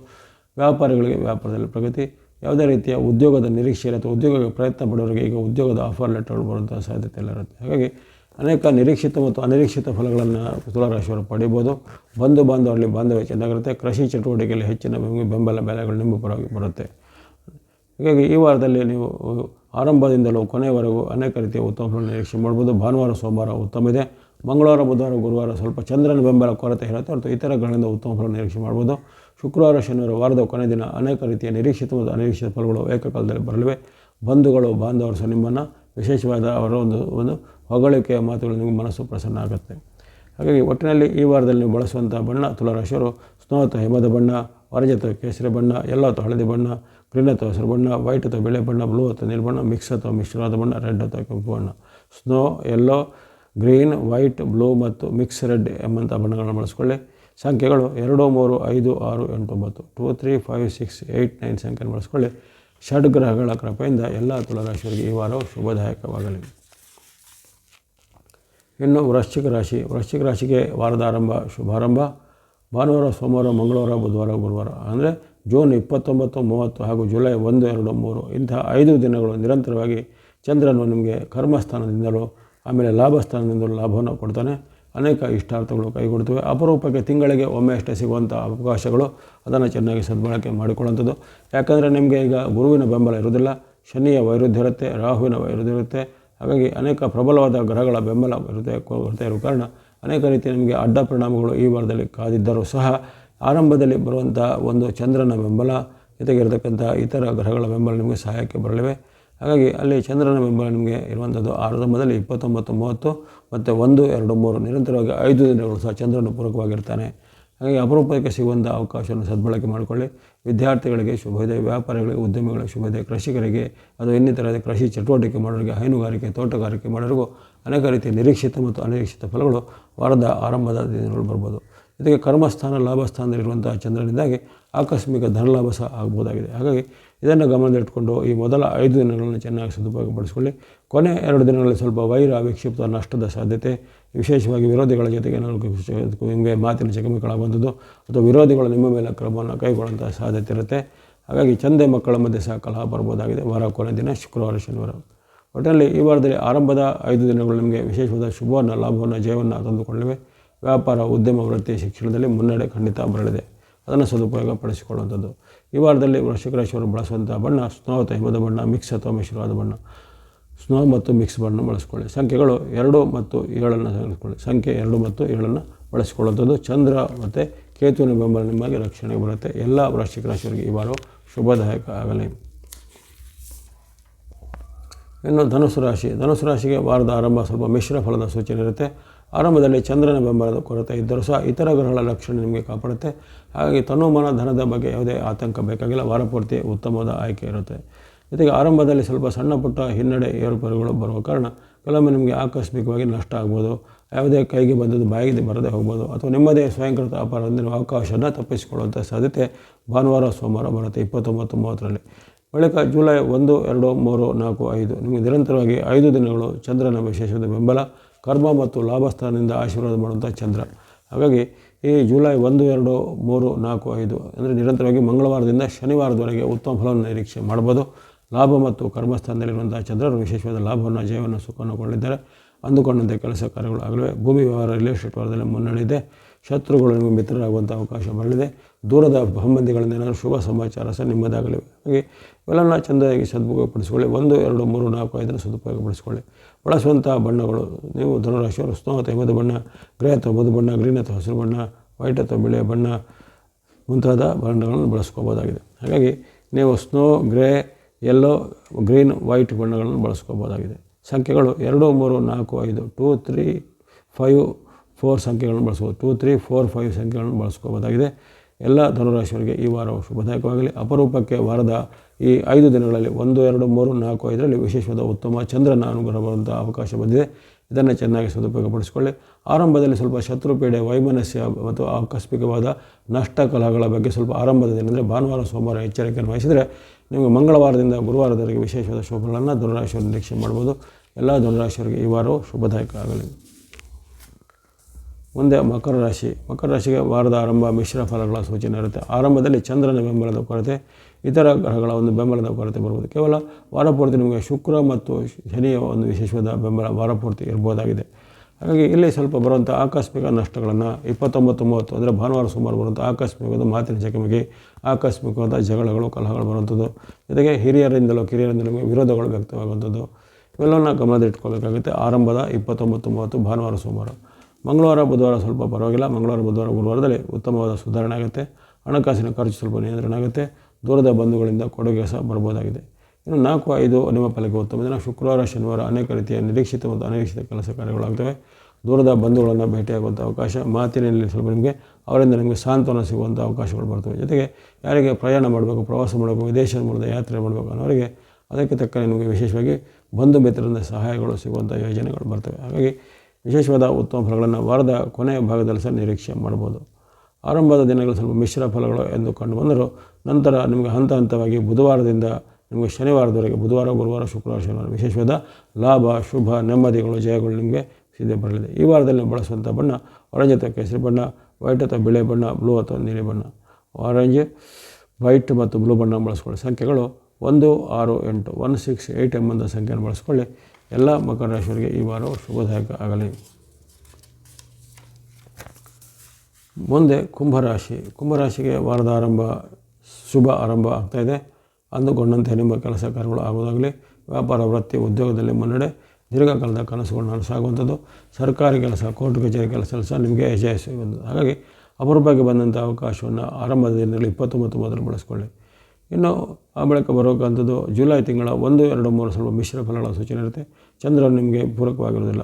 ವ್ಯಾಪಾರಿಗಳಿಗೆ ವ್ಯಾಪಾರದಲ್ಲಿ ಪ್ರಗತಿ, ಯಾವುದೇ ರೀತಿಯ ಉದ್ಯೋಗದ ನಿರೀಕ್ಷೆ ಅಥವಾ ಉದ್ಯೋಗಕ್ಕೆ ಪ್ರಯತ್ನ ಪಡೋರಿಗೆ ಈಗ ಉದ್ಯೋಗದ ಆಫರ್ ಲೆಟರ್ಗಳು ಬರುವಂಥ ಸಾಧ್ಯತೆ ಎಲ್ಲ ಇರುತ್ತೆ. ಹಾಗಾಗಿ ಅನೇಕ ನಿರೀಕ್ಷಿತ ಮತ್ತು ಅನಿರೀಕ್ಷಿತ ಫಲಗಳನ್ನು ತುಲಾರಾಶಿಯವರು ಪಡಿಬೋದು. ಬಂಧು ಬಾಂಧವರಲ್ಲಿ ಬಾಂಧವ್ಯ ಚೆನ್ನಾಗಿರುತ್ತೆ. ಕೃಷಿ ಚಟುವಟಿಕೆಯಲ್ಲಿ ಹೆಚ್ಚಿನ ಬೆಂಬ- ಬೆಂಬಲ ಬೆಲೆಗಳು ನಿಮ್ಮ ಪರವಾಗಿ ಬರುತ್ತೆ. ಹಾಗಾಗಿ ಈ ವಾರದಲ್ಲಿ ನೀವು ಆರಂಭದಿಂದಲೂ ಕೊನೆಯವರೆಗೂ ಅನೇಕ ರೀತಿಯ ಉತ್ತಮ ನಿರೀಕ್ಷೆ ಮಾಡ್ಬೋದು. ಭಾನುವಾರ, ಸೋಮವಾರ ಉತ್ತಮ ಇದೆ. ಮಂಗಳವಾರ, ಬುಧವಾರ, ಗುರುವಾರ ಸ್ವಲ್ಪ ಚಂದ್ರನ ಬೆಂಬಲ ಕೊರತೆ ಇರುತ್ತೆ. ಹೊರತು ಇತರ ಗ್ರಹಗಳಿಂದ ಉತ್ತಮ ಫಲ ನಿರೀಕ್ಷೆ ಮಾಡ್ಬೋದು. ಶುಕ್ರವಾರ, ಶನಿವಾರ, ವಾರದ ಕೊನೆ ದಿನ ಅನೇಕ ರೀತಿಯ ನಿರೀಕ್ಷಿತ ಮತ್ತು ಅನಿರೀಕ್ಷಿತ ಫಲಗಳು ಏಕಕಾಲದಲ್ಲಿ ಬರಲಿವೆ. ಬಂಧುಗಳು, ಬಾಂಧವರು ಸಹ ನಿಮ್ಮನ್ನು ವಿಶೇಷವಾದ ಅವರ ಒಂದು ಒಂದು ಹೊಗಳಿಕೆಯ ಮಾತುಗಳು ನಿಮ್ಮ ಮನಸ್ಸು ಪ್ರಸನ್ನ ಆಗುತ್ತೆ. ಹಾಗಾಗಿ ಒಟ್ಟಿನಲ್ಲಿ ಈ ವಾರದಲ್ಲಿ ನೀವು ಬಳಸುವಂಥ ಬಣ್ಣ, ತುಲಾರಾಶಿಯವರು ಅಥವಾ ಹಿಮದ ಬಣ್ಣ, ವರಜತ ಕೇಸರಿ ಬಣ್ಣ, ಎಲ್ಲ ಅಥವಾ ಹಳದಿ ಬಣ್ಣ ಗ್ರೀನ್ ಅಥವಾ ಹಸಿರು ಬಣ್ಣ, ವೈಟ್ ಅಥವಾ ಬಿಳೆ ಬಣ್ಣ, ಬ್ಲೂ ಅಥವಾ ನೀರು ಬಣ್ಣ, ಮಿಕ್ಸ್ ಅಥವಾ ಮಿಶ್ರವಾದ ಬಣ್ಣ, ರೆಡ್ ಅಥವಾ ಕೆಂಪು ಬಣ್ಣ. Snow, yellow, green, white, blue ಮತ್ತು ಮಿಕ್ಸ್ ರೆಡ್ ಎಂಬಂಥ ಬಣ್ಣಗಳನ್ನು ಬಳಸ್ಕೊಳ್ಳಿ. ಸಂಖ್ಯೆಗಳು ಎರಡು ಮೂರು ಐದು ಆರು ಎಂಟು ಒಂಬತ್ತು, two three five six eight nine ಸಂಖ್ಯೆಯನ್ನು ಬಳಸ್ಕೊಳ್ಳಿ. ಷಡ್ಗ್ರಹಗಳ ಕೃಪೆಯಿಂದ ಎಲ್ಲ ತುಲಾರಾಶಿಯವರಿಗೆ ಈ ವಾರವು ಶುಭದಾಯಕವಾಗಲಿ. ಇನ್ನು ವೃಶ್ಚಿಕ ರಾಶಿ, ವೃಶ್ಚಿಕ ರಾಶಿಗೆ ವಾರದ ಆರಂಭ, ಶುಭಾರಂಭ. ಭಾನುವಾರ, ಸೋಮವಾರ, ಮಂಗಳವಾರ, ಬುಧವಾರ, ಗುರುವಾರ, ಅಂದರೆ ಜೂನ್ ಇಪ್ಪತ್ತೊಂಬತ್ತು, ಮೂವತ್ತು ಹಾಗೂ ಜುಲೈ ಒಂದು, ಎರಡು, ಮೂರು ಇಂತಹ ಐದು ದಿನಗಳು ನಿರಂತರವಾಗಿ ಚಂದ್ರನು ನಿಮಗೆ ಕರ್ಮಸ್ಥಾನದಿಂದಲೂ ಆಮೇಲೆ ಲಾಭಸ್ಥಾನದಿಂದಲೂ ಲಾಭವನ್ನು ಕೊಡ್ತಾನೆ. ಅನೇಕ ಇಷ್ಟಾರ್ಥಗಳು ಕೈಗೊಡ್ತವೆ ಅಪರೂಪಕ್ಕೆ ತಿಂಗಳಿಗೆ ಒಮ್ಮೆ ಅಷ್ಟೇ ಸಿಗುವಂಥ ಅವಕಾಶಗಳು ಅದನ್ನು ಚೆನ್ನಾಗಿ ಸದ್ಬಳಕೆ ಮಾಡಿಕೊಳ್ಳುವಂಥದ್ದು. ಯಾಕಂದರೆ ನಿಮಗೆ ಈಗ ಗುರುವಿನ ಬೆಂಬಲ ಇರೋದಿಲ್ಲ ಶನಿಯ ವೈರುಧ್ಯ ಇರುತ್ತೆ, ರಾಹುವಿನ ವೈರುಧ್ಯ ಇರುತ್ತೆ. ಹಾಗಾಗಿ ಅನೇಕ ಪ್ರಬಲವಾದ ಗ್ರಹಗಳ ಬೆಂಬಲ ಇರುತ್ತೆ ಕೊರತೆ ಇರೋ ಕಾರಣ ಅನೇಕ ರೀತಿ ನಿಮಗೆ ಅಡ್ಡ ಪರಿಣಾಮಗಳು ಈ ವಾರದಲ್ಲಿ ಕಾದಿದ್ದರೂ ಸಹ ಆರಂಭದಲ್ಲಿ ಬರುವಂಥ ಒಂದು ಚಂದ್ರನ ಬೆಂಬಲ ಜೊತೆಗೆ ಇರತಕ್ಕಂಥ ಇತರ ಗ್ರಹಗಳ ಬೆಂಬಲ ನಿಮಗೆ ಸಹಾಯಕ್ಕೆ ಬರಲಿವೆ. ಹಾಗಾಗಿ ಅಲ್ಲಿ ಚಂದ್ರನ ಬೆಂಬಲ ನಿಮಗೆ ಇರುವಂಥದ್ದು ಆರಂಭದಲ್ಲಿ ಇಪ್ಪತ್ತೊಂಬತ್ತು, ಮೂವತ್ತು ಮತ್ತು ಒಂದು, ಎರಡು, ಮೂರು, ನಿರಂತರವಾಗಿ ಐದು ದಿನಗಳು ಸಹ ಚಂದ್ರನ ಪೂರಕವಾಗಿರ್ತಾನೆ. ಹಾಗಾಗಿ ಅಪರೂಪಕ್ಕೆ ಸಿಗುವಂಥ ಅವಕಾಶವನ್ನು ಸದ್ಬಳಕೆ ಮಾಡಿಕೊಳ್ಳಿ. ವಿದ್ಯಾರ್ಥಿಗಳಿಗೆ ಶುಭೋದಯ, ವ್ಯಾಪಾರಿಗಳಿಗೆ ಉದ್ಯಮಿಗಳಿಗೆ ಶುಭೋದಯ, ಕೃಷಿಕರಿಗೆ ಅದು ಇನ್ನಿತರ ಕೃಷಿ ಚಟುವಟಿಕೆ ಮಾಡೋರಿಗೆ, ಹೈನುಗಾರಿಕೆ, ತೋಟಗಾರಿಕೆ ಮಾಡೋರಿಗೂ ಅನೇಕ ರೀತಿಯ ನಿರೀಕ್ಷಿತ ಮತ್ತು ಅನಿರೀಕ್ಷಿತ ಫಲಗಳು ವಾರದ ಆರಂಭದ ದಿನಗಳು ಬರ್ಬೋದು. ಜೊತೆಗೆ ಕರ್ಮಸ್ಥಾನ ಲಾಭಸ್ಥಾನದಲ್ಲಿರುವಂಥ ಚಂದ್ರನಿಂದಾಗಿ ಆಕಸ್ಮಿಕ ಧನಲಾಭ ಸಹ ಆಗ್ಬೋದಾಗಿದೆ. ಹಾಗಾಗಿ ಇದನ್ನು ಗಮನದಲ್ಲಿಟ್ಟುಕೊಂಡು ಈ ಮೊದಲ ಐದು ದಿನಗಳನ್ನು ಚೆನ್ನಾಗಿ ಸದುಪಯೋಗಪಡಿಸಿಕೊಳ್ಳಿ. ಕೊನೆ ಎರಡು ದಿನಗಳಲ್ಲಿ ಸ್ವಲ್ಪ ವೈರ ವಿಕ್ಷಿಪ್ತ ನಷ್ಟದ ಸಾಧ್ಯತೆ, ವಿಶೇಷವಾಗಿ ವಿರೋಧಿಗಳ ಜೊತೆಗೆ ನಿಮಗೆ ಮಾತಿನ ಚಕಮಕಳಾಗುವಂಥದ್ದು ಅಥವಾ ವಿರೋಧಿಗಳು ನಿಮ್ಮ ಮೇಲೆ ಕ್ರಮವನ್ನು ಕೈಗೊಳ್ಳುವಂಥ ಸಾಧ್ಯತೆ ಇರುತ್ತೆ. ಹಾಗಾಗಿ ಚಂದೆ ಮಕ್ಕಳ ಮಧ್ಯೆ ಸಹ ಕಲಹ ಬರ್ಬೋದಾಗಿದೆ ವಾರ ಕೊನೆ ದಿನ, ಶುಕ್ರವಾರ, ಶನಿವಾರ. ಒಟ್ಟಿನಲ್ಲಿ ಈ ವಾರದಲ್ಲಿ ಆರಂಭದ ಐದು ದಿನಗಳು ನಿಮಗೆ ವಿಶೇಷವಾದ ಶುಭವನ್ನು, ಲಾಭವನ್ನು, ಜಯವನ್ನು ತಂದುಕೊಳ್ಳಿವೆ ವ್ಯಾಪಾರ, ಉದ್ಯಮ, ವೃತ್ತಿ, ಶಿಕ್ಷಣದಲ್ಲಿ ಮುನ್ನಡೆ ಖಂಡಿತ ಬರಲಿದೆ. ಅದನ್ನು ಸದುಪಯೋಗ ಪಡಿಸಿಕೊಳ್ಳುವಂಥದ್ದು ಈ ವಾರದಲ್ಲಿ ಶುಕ್ರೇಶ್ವರ ಬಳಸುವಂಥ ಬಣ್ಣ, ಸ್ನೋ ಅಥವಾ ಹಿಮದ ಬಣ್ಣ, ಮಿಕ್ಸ್ ಅಥವಾ ಮಿಶ್ರವಾದ ಬಣ್ಣ. ಸ್ನೋ ಮತ್ತು ಮಿಕ್ಸ್ ಬಣ್ಣ ಬಳಸ್ಕೊಳ್ಳಿ. ಸಂಖ್ಯೆಗಳು ಎರಡು ಮತ್ತು ಏಳನ್ನು ಬಳಸ್ಕೊಳ್ಳಿ ಸಂಖ್ಯೆ ಎರಡು ಮತ್ತು ಏಳನ್ನು ಬಳಸಿಕೊಳ್ಳುವಂಥದ್ದು ಚಂದ್ರ ಮತ್ತು ಕೇತುವಿನ ಬೆಂಬಲ ನಿಮಗೆ ರಕ್ಷಣೆಗೆ ಬರುತ್ತೆ. ಎಲ್ಲ ವೃಶ್ಚಿಕ ರಾಶಿಯವರಿಗೆ ಈ ವಾರವು ಶುಭದಾಯಕ ಆಗಲಿ. ಇನ್ನು ಧನುಸು ರಾಶಿ. ಧನುಸು ರಾಶಿಗೆ ವಾರದ ಆರಂಭ ಸ್ವಲ್ಪ ಮಿಶ್ರ ಫಲದ ಸೂಚನೆ ಇರುತ್ತೆ. ಆರಂಭದಲ್ಲಿ ಚಂದ್ರನ ಬೆಂಬಲದ ಕೊರತೆ ಇದ್ದರೂ ಸಹ ಇತರ ಗ್ರಹಗಳ ಲಕ್ಷಣ ನಿಮಗೆ ಕಾಪಾಡುತ್ತೆ. ಹಾಗಾಗಿ ತನುಮಾನ ಧನದ ಬಗ್ಗೆ ಯಾವುದೇ ಆತಂಕ ಬೇಕಾಗಿಲ್ಲ. ವಾರಪೂರ್ತಿ ಉತ್ತಮವಾದ ಆಯ್ಕೆ ಇರುತ್ತೆ. ಜೊತೆಗೆ ಆರಂಭದಲ್ಲಿ ಸ್ವಲ್ಪ ಸಣ್ಣ ಪುಟ್ಟ ಹಿನ್ನಡೆ ಏರುಪೇರುಗಳು ಬರುವ ಕಾರಣ ಕೆಲವೊಮ್ಮೆ ನಿಮಗೆ ಆಕಸ್ಮಿಕವಾಗಿ ನಷ್ಟ ಆಗ್ಬೋದು. ಯಾವುದೇ ಕೈಗೆ ಬಂದದ್ದು ಬಾಯಿಗೆ ಬರದೇ ಹೋಗ್ಬೋದು. ಅಥವಾ ನಿಮ್ಮದೇ ಸ್ವಯಂಕೃತ ಅಪಾರದಿಂದ ಅವಕಾಶನ ತಪ್ಪಿಸಿಕೊಳ್ಳುವಂಥ ಸಾಧ್ಯತೆ ಭಾನುವಾರ, ಸೋಮವಾರ ಬರುತ್ತೆ ಇಪ್ಪತ್ತೊಂಬತ್ತು, ಮೂವತ್ತರಲ್ಲಿ. ಬಳಿಕ ಜುಲೈ ಒಂದು, ಎರಡು, ಮೂರು, ನಾಲ್ಕು, ಐದು. ನಿಮಗೆ ನಿರಂತರವಾಗಿ ಐದು ದಿನಗಳು ಚಂದ್ರನ ವಿಶೇಷದ ಬೆಂಬಲ ಕರ್ಮ ಮತ್ತು ಲಾಭಸ್ಥಾನದಿಂದ ಆಶೀರ್ವಾದ ಮಾಡುವಂಥ ಚಂದ್ರ. ಹಾಗಾಗಿ ಈ ಜುಲೈ ಒಂದು, ಎರಡು, ಮೂರು, ನಾಲ್ಕು, ಐದು ಅಂದರೆ ನಿರಂತರವಾಗಿ ಮಂಗಳವಾರದಿಂದ ಶನಿವಾರದವರೆಗೆ ಉತ್ತಮ ಫಲವನ್ನು ನಿರೀಕ್ಷೆ ಮಾಡ್ಬೋದು. ಲಾಭ ಮತ್ತು ಕರ್ಮಸ್ಥಾನದಲ್ಲಿರುವಂಥ ಚಂದ್ರರು ವಿಶೇಷವಾದ ಲಾಭವನ್ನು ಜಯವನ್ನು ಸುಖವನ್ನು ಕೊಂಡಿದ್ದಾರೆ ಅಂದುಕೊಂಡಂತೆ ಕೆಲಸ ಕಾರ್ಯಗಳು ಆಗಲಿವೆ. ಭೂಮಿ ವ್ಯವಹಾರ ರಿಯಲ್ ಎಸ್ಟೇಟ್ ವಾರದಲ್ಲಿ ಮುನ್ನಡೆಯಿದೆ. ಶತ್ರುಗಳು ನಿಮಗೆ ಮಿತ್ರರಾಗುವಂಥ ಅವಕಾಶ ಬರಲಿದೆ ದೂರದ ಏನಾದರೂ ಶುಭ ಸಮಾಚಾರ ಸಹ ನಿಮ್ಮದಾಗಲಿವೆ ಹಾಗೆ ಇವೆಲ್ಲ ಚೆಂದಾಗಿ ಸದುಪಯೋಗಪಡಿಸಿಕೊಳ್ಳಿ. ಒಂದು, ಎರಡು, ಮೂರು, ನಾಲ್ಕು, ಐದನ್ನು ಸದುಪಯೋಗಪಡಿಸಿಕೊಳ್ಳಿ. ಬಳಸುವಂಥ ಬಣ್ಣಗಳು, ನೀವು ಧನುರಾಶಿಯವರು ಸ್ನೋ ಅಥವಾ ಹಿಮದ ಬಣ್ಣ ಗ್ರೇ ಅಥವಾ ಮಧು ಬಣ್ಣ, ಗ್ರೀನ್ ಅಥವಾ ಹಸಿರು ಬಣ್ಣ, ವೈಟ್ ಅಥವಾ ಬಿಳಿಯ ಬಣ್ಣ ಮುಂತಾದ ಬಣ್ಣಗಳನ್ನು ಬಳಸ್ಕೋಬೋದಾಗಿದೆ. ಹಾಗಾಗಿ ನೀವು snow, grey yellow green, white ಬಣ್ಣಗಳನ್ನು ಬಳಸ್ಕೋಬೋದಾಗಿದೆ. ಸಂಖ್ಯೆಗಳು ಎರಡು, ಮೂರು, ನಾಲ್ಕು, ಐದು, ಟೂ, ತ್ರೀ, ಫೈವ್ ಫೋರ್ ಸಂಖ್ಯೆಗಳನ್ನು ಬಳಸ್ಬೋದು. ಟೂ ತ್ರೀ ಫೋರ್ ಫೈವ್ ಸಂಖ್ಯೆಗಳನ್ನು ಬಳಸ್ಕೋಬೋದಾಗಿದೆ. ಎಲ್ಲ ಧನುರಾಶಿಯವರಿಗೆ ಈ ವಾರವು ಶುಭದಾಯಕವಾಗಲಿ. ಅಪರೂಪಕ್ಕೆ ವಾರದ ಈ ಐದು ದಿನಗಳಲ್ಲಿ ಒಂದು, ಎರಡು, ಮೂರು, ನಾಲ್ಕು, ಐದರಲ್ಲಿ ವಿಶೇಷವಾದ ಉತ್ತಮ ಚಂದ್ರನ ಅನುಗ್ರಹ ಬರುವಂಥ ಅವಕಾಶ ಬಂದಿದೆ. ಇದನ್ನು ಚೆನ್ನಾಗಿ ಸದುಪಯೋಗಪಡಿಸಿಕೊಳ್ಳಿ. ಆರಂಭದಲ್ಲಿ ಸ್ವಲ್ಪ ಶತ್ರುಪೀಡೆ, ವೈಮನಸ್ಯ ಮತ್ತು ಆಕಸ್ಮಿಕವಾದ ನಷ್ಟ ಕಲಹಗಳ ಬಗ್ಗೆ ಸ್ವಲ್ಪ ಆರಂಭದ ದಿನ ಅಂದರೆ ಭಾನುವಾರ, ಸೋಮವಾರ ಎಚ್ಚರಿಕೆಯನ್ನು ವಹಿಸಿದರೆ ನಿಮಗೆ ಮಂಗಳವಾರದಿಂದ ಗುರುವಾರದವರೆಗೆ ವಿಶೇಷವಾದ ಶುಭಗಳನ್ನು ಧನುರಾಶಿಯವರು ನಿರೀಕ್ಷೆ ಮಾಡ್ಬೋದು. ಎಲ್ಲ ಧನುರಾಶಿಯವರಿಗೆ ಈ ವಾರವು ಶುಭದಾಯಕ ಆಗಲಿ. ಮುಂದೆ ಮಕರ ರಾಶಿ. ಮಕರ ರಾಶಿಗೆ ವಾರದ ಆರಂಭ ಮಿಶ್ರ ಫಲಗಳ ಸೂಚನೆ ಇರುತ್ತೆ. ಆರಂಭದಲ್ಲಿ ಚಂದ್ರನ ಬೆಂಬಲದ ಕೊರತೆ, ಇತರ ಗ್ರಹಗಳ ಒಂದು ಬೆಂಬಲದ ಕೊರತೆ ಬರ್ಬೋದು. ಕೇವಲ ವಾರಪೂರ್ತಿ ನಿಮಗೆ ಶುಕ್ರ ಮತ್ತು ಶನಿಯ ಒಂದು ವಿಶೇಷವಾದ ಬೆಂಬಲ ವಾರಪೂರ್ತಿ ಇರ್ಬೋದಾಗಿದೆ. ಹಾಗಾಗಿ ಇಲ್ಲಿ ಸ್ವಲ್ಪ ಬರುವಂಥ ಆಕಸ್ಮಿಕ ನಷ್ಟಗಳನ್ನು ಇಪ್ಪತ್ತೊಂಬತ್ತು ಮೂವತ್ತು ಅಂದರೆ ಭಾನುವಾರ ಸುಮಾರು ಬರುವಂಥ ಆಕಸ್ಮಿಕವಾದ ಮಾತಿನ ಚಕಮಕಿ, ಆಕಸ್ಮಿಕವಾದ ಜಗಳಗಳು, ಕಲಹಗಳು ಬರುವಂಥದ್ದು. ಜೊತೆಗೆ ಹಿರಿಯರಿಂದಲೋ ಕಿರಿಯರಿಂದಲೂ ವಿರೋಧಗಳು ವ್ಯಕ್ತವಾಗುವಂಥದ್ದು. ಇವೆಲ್ಲವನ್ನು ಗಮನದಲ್ಲಿಟ್ಕೋಬೇಕಾಗುತ್ತೆ ಆರಂಭದ ಇಪ್ಪತ್ತೊಂಬತ್ತು ಮೂವತ್ತು ಭಾನುವಾರ ಸೋಮವಾರ. ಮಂಗಳವಾರ, ಬುಧವಾರ ಸ್ವಲ್ಪ ಪರವಾಗಿಲ್ಲ. ಮಂಗಳವಾರ, ಬುಧವಾರ, ಗುರುವಾರದಲ್ಲಿ ಉತ್ತಮವಾದ ಸುಧಾರಣೆ ಆಗುತ್ತೆ. ಹಣಕಾಸಿನ ಖರ್ಚು ಸ್ವಲ್ಪ ನಿಯಂತ್ರಣ ಆಗುತ್ತೆ. ದೂರದ ಬಂಧುಗಳಿಂದ ಕೊಡುಗೆ ಸಹ ಬರ್ಬೋದಾಗಿದೆ. ಇನ್ನು ನಾಲ್ಕು, ಐದು ನಿಮ್ಮ ಫಲಕ್ಕೆ ಉತ್ತಮ ದಿನ. ಶುಕ್ರವಾರ, ಶನಿವಾರ ಅನೇಕ ರೀತಿಯ ನಿರೀಕ್ಷಿತ ಮತ್ತು ಅನಿರೀಕ್ಷಿತ ಕೆಲಸ ಕಾರ್ಯಗಳಾಗ್ತವೆ. ದೂರದ ಬಂಧುಗಳನ್ನು ಭೇಟಿಯಾಗುವಂಥ ಅವಕಾಶ, ಮಾತಿನಲ್ಲಿ ಸ್ವಲ್ಪ ನಿಮಗೆ ಅವರಿಂದ ನಿಮಗೆ ಸಾಂತ್ವನ ಸಿಗುವಂಥ ಅವಕಾಶಗಳು ಬರ್ತವೆ. ಜೊತೆಗೆ ಯಾರಿಗೆ ಪ್ರಯಾಣ ಮಾಡಬೇಕು, ಪ್ರವಾಸ ಮಾಡಬೇಕು ವಿದೇಶ ಮೂಲದ ಯಾತ್ರೆ ಮಾಡಬೇಕು ಅನ್ನೋರಿಗೆ ಅದಕ್ಕೆ ತಕ್ಕ ನಿಮಗೆ ವಿಶೇಷವಾಗಿ ಬಂಧು ಮಿತ್ರರಿಂದ ಸಹಾಯಗಳು ಸಿಗುವಂಥ ಯೋಜನೆಗಳು ಬರ್ತವೆ. ಹಾಗಾಗಿ ವಿಶೇಷವಾದ ಉತ್ತಮ ಫಲಗಳನ್ನು ವಾರದ ಕೊನೆಯ ಭಾಗದಲ್ಲಿ ಸಹ ನಿರೀಕ್ಷೆ ಮಾಡ್ಬೋದು. ಆರಂಭದ ದಿನಗಳು ಸ್ವಲ್ಪ ಮಿಶ್ರ ಫಲಗಳು ಎಂದು ಕಂಡು ಬಂದರೂ ನಂತರ ನಿಮಗೆ ಹಂತ ಹಂತವಾಗಿ ಬುಧವಾರದಿಂದ ನಿಮಗೆ ಶನಿವಾರದವರೆಗೆ ಬುಧವಾರ, ಗುರುವಾರ, ಶುಕ್ರವಾರ, ಶನಿವಾರ ವಿಶೇಷವಾದ ಲಾಭ, ಶುಭ, ನೆಮ್ಮದಿಗಳು, ಜಯಗಳು ನಿಮಗೆ ಸಿದ್ಧ ಬರಲಿದೆ. ಈ ವಾರದಲ್ಲಿ ನೀವು ಬಳಸುವಂಥ ಬಣ್ಣ ಆರೆಂಜ್ ಅಥವಾ ಕೇಸರಿ ಬಣ್ಣ ವೈಟ್ ಅಥವಾ ಬಿಳೆ ಬಣ್ಣ ಬ್ಲೂ ಅಥವಾ ನೀಲಿ ಬಣ್ಣ. ಆರೆಂಜ್ ವೈಟ್ ಮತ್ತು ಬ್ಲೂ ಬಣ್ಣ ಬಳಸ್ಕೊಳ್ಳಿ. ಸಂಖ್ಯೆಗಳು ಒಂದು, ಆರು, ಎಂಟು ಒನ್ ಸಿಕ್ಸ್ ಏಯ್ಟ್ ಎಂಬಂಥ ಸಂಖ್ಯೆಯನ್ನು ಬಳಸ್ಕೊಳ್ಳಿ. ಎಲ್ಲ ಮಕರ ರಾಶಿಯವರಿಗೆ ಈ ವಾರವು ಶುಭದಾಯಕ ಆಗಲಿ. ಮುಂದೆ ಕುಂಭರಾಶಿ. ಕುಂಭರಾಶಿಗೆ ವಾರದ ಆರಂಭ, ಶುಭ ಆರಂಭ ಆಗ್ತಾಯಿದೆ ಅಂದುಕೊಂಡಂತೆ ನಿಮ್ಮ ಕೆಲಸ ಕಾರ್ಯಗಳು ಆಗೋದಾಗಲಿ, ವ್ಯಾಪಾರ, ವೃತ್ತಿ, ಉದ್ಯೋಗದಲ್ಲಿ ಮುನ್ನಡೆ, ದೀರ್ಘಕಾಲದ ಕನಸುಗಳು ನನಸಾಗುವಂಥದ್ದು ಸರ್ಕಾರಿ ಕೆಲಸ, ಕೋರ್ಟ್, ಕಚೇರಿ ಕೆಲಸ ಕೆಲಸ ನಿಮಗೆ ಯಶಸ್ವಿ ಹಾಗಾಗಿ ಅಪರೂಪಕ್ಕೆ ಬಂದಂಥ ಅವಕಾಶವನ್ನು ಆರಂಭದ ದಿನದಲ್ಲಿ ಇಪ್ಪತ್ತೊಂಬತ್ತು ಮೊದಲು ಬಳಸ್ಕೊಳ್ಳಿ. ಇನ್ನು ಆ ಬಳಿಕ ಬರೋಕ್ಕಂಥದ್ದು ಜುಲೈ ತಿಂಗಳ ಒಂದು, ಎರಡು, ಮೂರು ಸ್ವಲ್ಪ ಮಿಶ್ರ ಫಲಗಳ ಸೂಚನೆ ಇರುತ್ತೆ. ಚಂದ್ರನು ನಿಮಗೆ ಪೂರಕವಾಗಿರೋದಿಲ್ಲ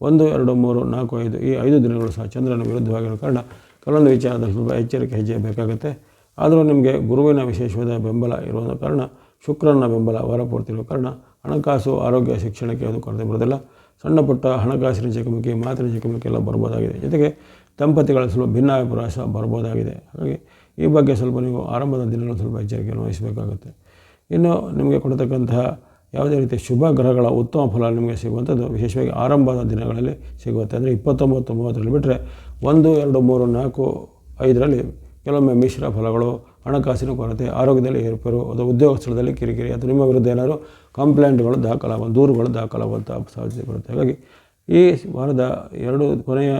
ಒಂದು, ಎರಡು, ಮೂರು, ನಾಲ್ಕು, ಐದು, ಈ ಐದು ದಿನಗಳು ಸಹ ಚಂದ್ರನ ವಿರುದ್ಧವಾಗಿರೋ ಕಾರಣ ಕೆಲವೊಂದು ವಿಚಾರದಲ್ಲಿ ಸ್ವಲ್ಪ ಎಚ್ಚರಿಕೆ ಹೆಜ್ಜೆ ಬೇಕಾಗುತ್ತೆ. ಆದರೂ ನಿಮಗೆ ಗುರುವಿನ ವಿಶೇಷವಾದ ಬೆಂಬಲ ಇರುವ ಕಾರಣ, ಶುಕ್ರನ ಬೆಂಬಲ ಹೊರಪೂರ್ತಿ ಇರೋ ಕಾರಣ ಹಣಕಾಸು, ಆರೋಗ್ಯ, ಶಿಕ್ಷಣಕ್ಕೆ ಅದು ಕೊರತೆ ಬರೋದಿಲ್ಲ ಸಣ್ಣ ಪುಟ್ಟ ಹಣಕಾಸಿನ ಚಕಮಕಿ, ಮಾತಿನ ಚಕಮಕಿ ಎಲ್ಲ ಬರ್ಬೋದಾಗಿದೆ. ಜೊತೆಗೆ ದಂಪತಿಗಳ ಸ್ವಲ್ಪ ಭಿನ್ನಾಭಿಪ್ರಾಯ ಸಹ ಬರ್ಬೋದಾಗಿದೆ. ಹಾಗಾಗಿ ಈ ಬಗ್ಗೆ ಸ್ವಲ್ಪ ನೀವು ಆರಂಭದ ದಿನಗಳು ಸ್ವಲ್ಪ ಎಚ್ಚರಿಕೆಯನ್ನು ವಹಿಸಬೇಕಾಗುತ್ತೆ. ಇನ್ನು ನಿಮಗೆ ಕೊಡತಕ್ಕಂತಹ ಯಾವುದೇ ರೀತಿಯ ಶುಭ ಗ್ರಹಗಳ ಉತ್ತಮ ಫಲ ನಿಮಗೆ ಸಿಗುವಂಥದ್ದು ವಿಶೇಷವಾಗಿ ಆರಂಭದ ದಿನಗಳಲ್ಲಿ ಸಿಗುತ್ತೆ. ಅಂದರೆ ಇಪ್ಪತ್ತೊಂಬತ್ತು, ಮೂವತ್ತರಲ್ಲಿ ಬಿಟ್ಟರೆ ಒಂದು, ಎರಡು, ಮೂರು, ನಾಲ್ಕು, ಐದರಲ್ಲಿ ಕೆಲವೊಮ್ಮೆ ಮಿಶ್ರ ಫಲಗಳು, ಹಣಕಾಸಿನ ಕೊರತೆ, ಆರೋಗ್ಯದಲ್ಲಿ ಏರ್ಪೇರು, ಅಥವಾ ಉದ್ಯೋಗ ಸ್ಥಳದಲ್ಲಿ ಕಿರಿಕಿರಿ, ಅಥವಾ ನಿಮ್ಮ ವಿರುದ್ಧ ಏನಾದರೂ ಕಂಪ್ಲೇಂಟ್ಗಳು ದಾಖಲಾಗುವ, ದೂರುಗಳು ದಾಖಲಾಗುವಂಥ ಸಾಧ್ಯತೆ ಬರುತ್ತೆ. ಹಾಗಾಗಿ ಈ ವಾರದ ಎರಡು ಕೊನೆಯ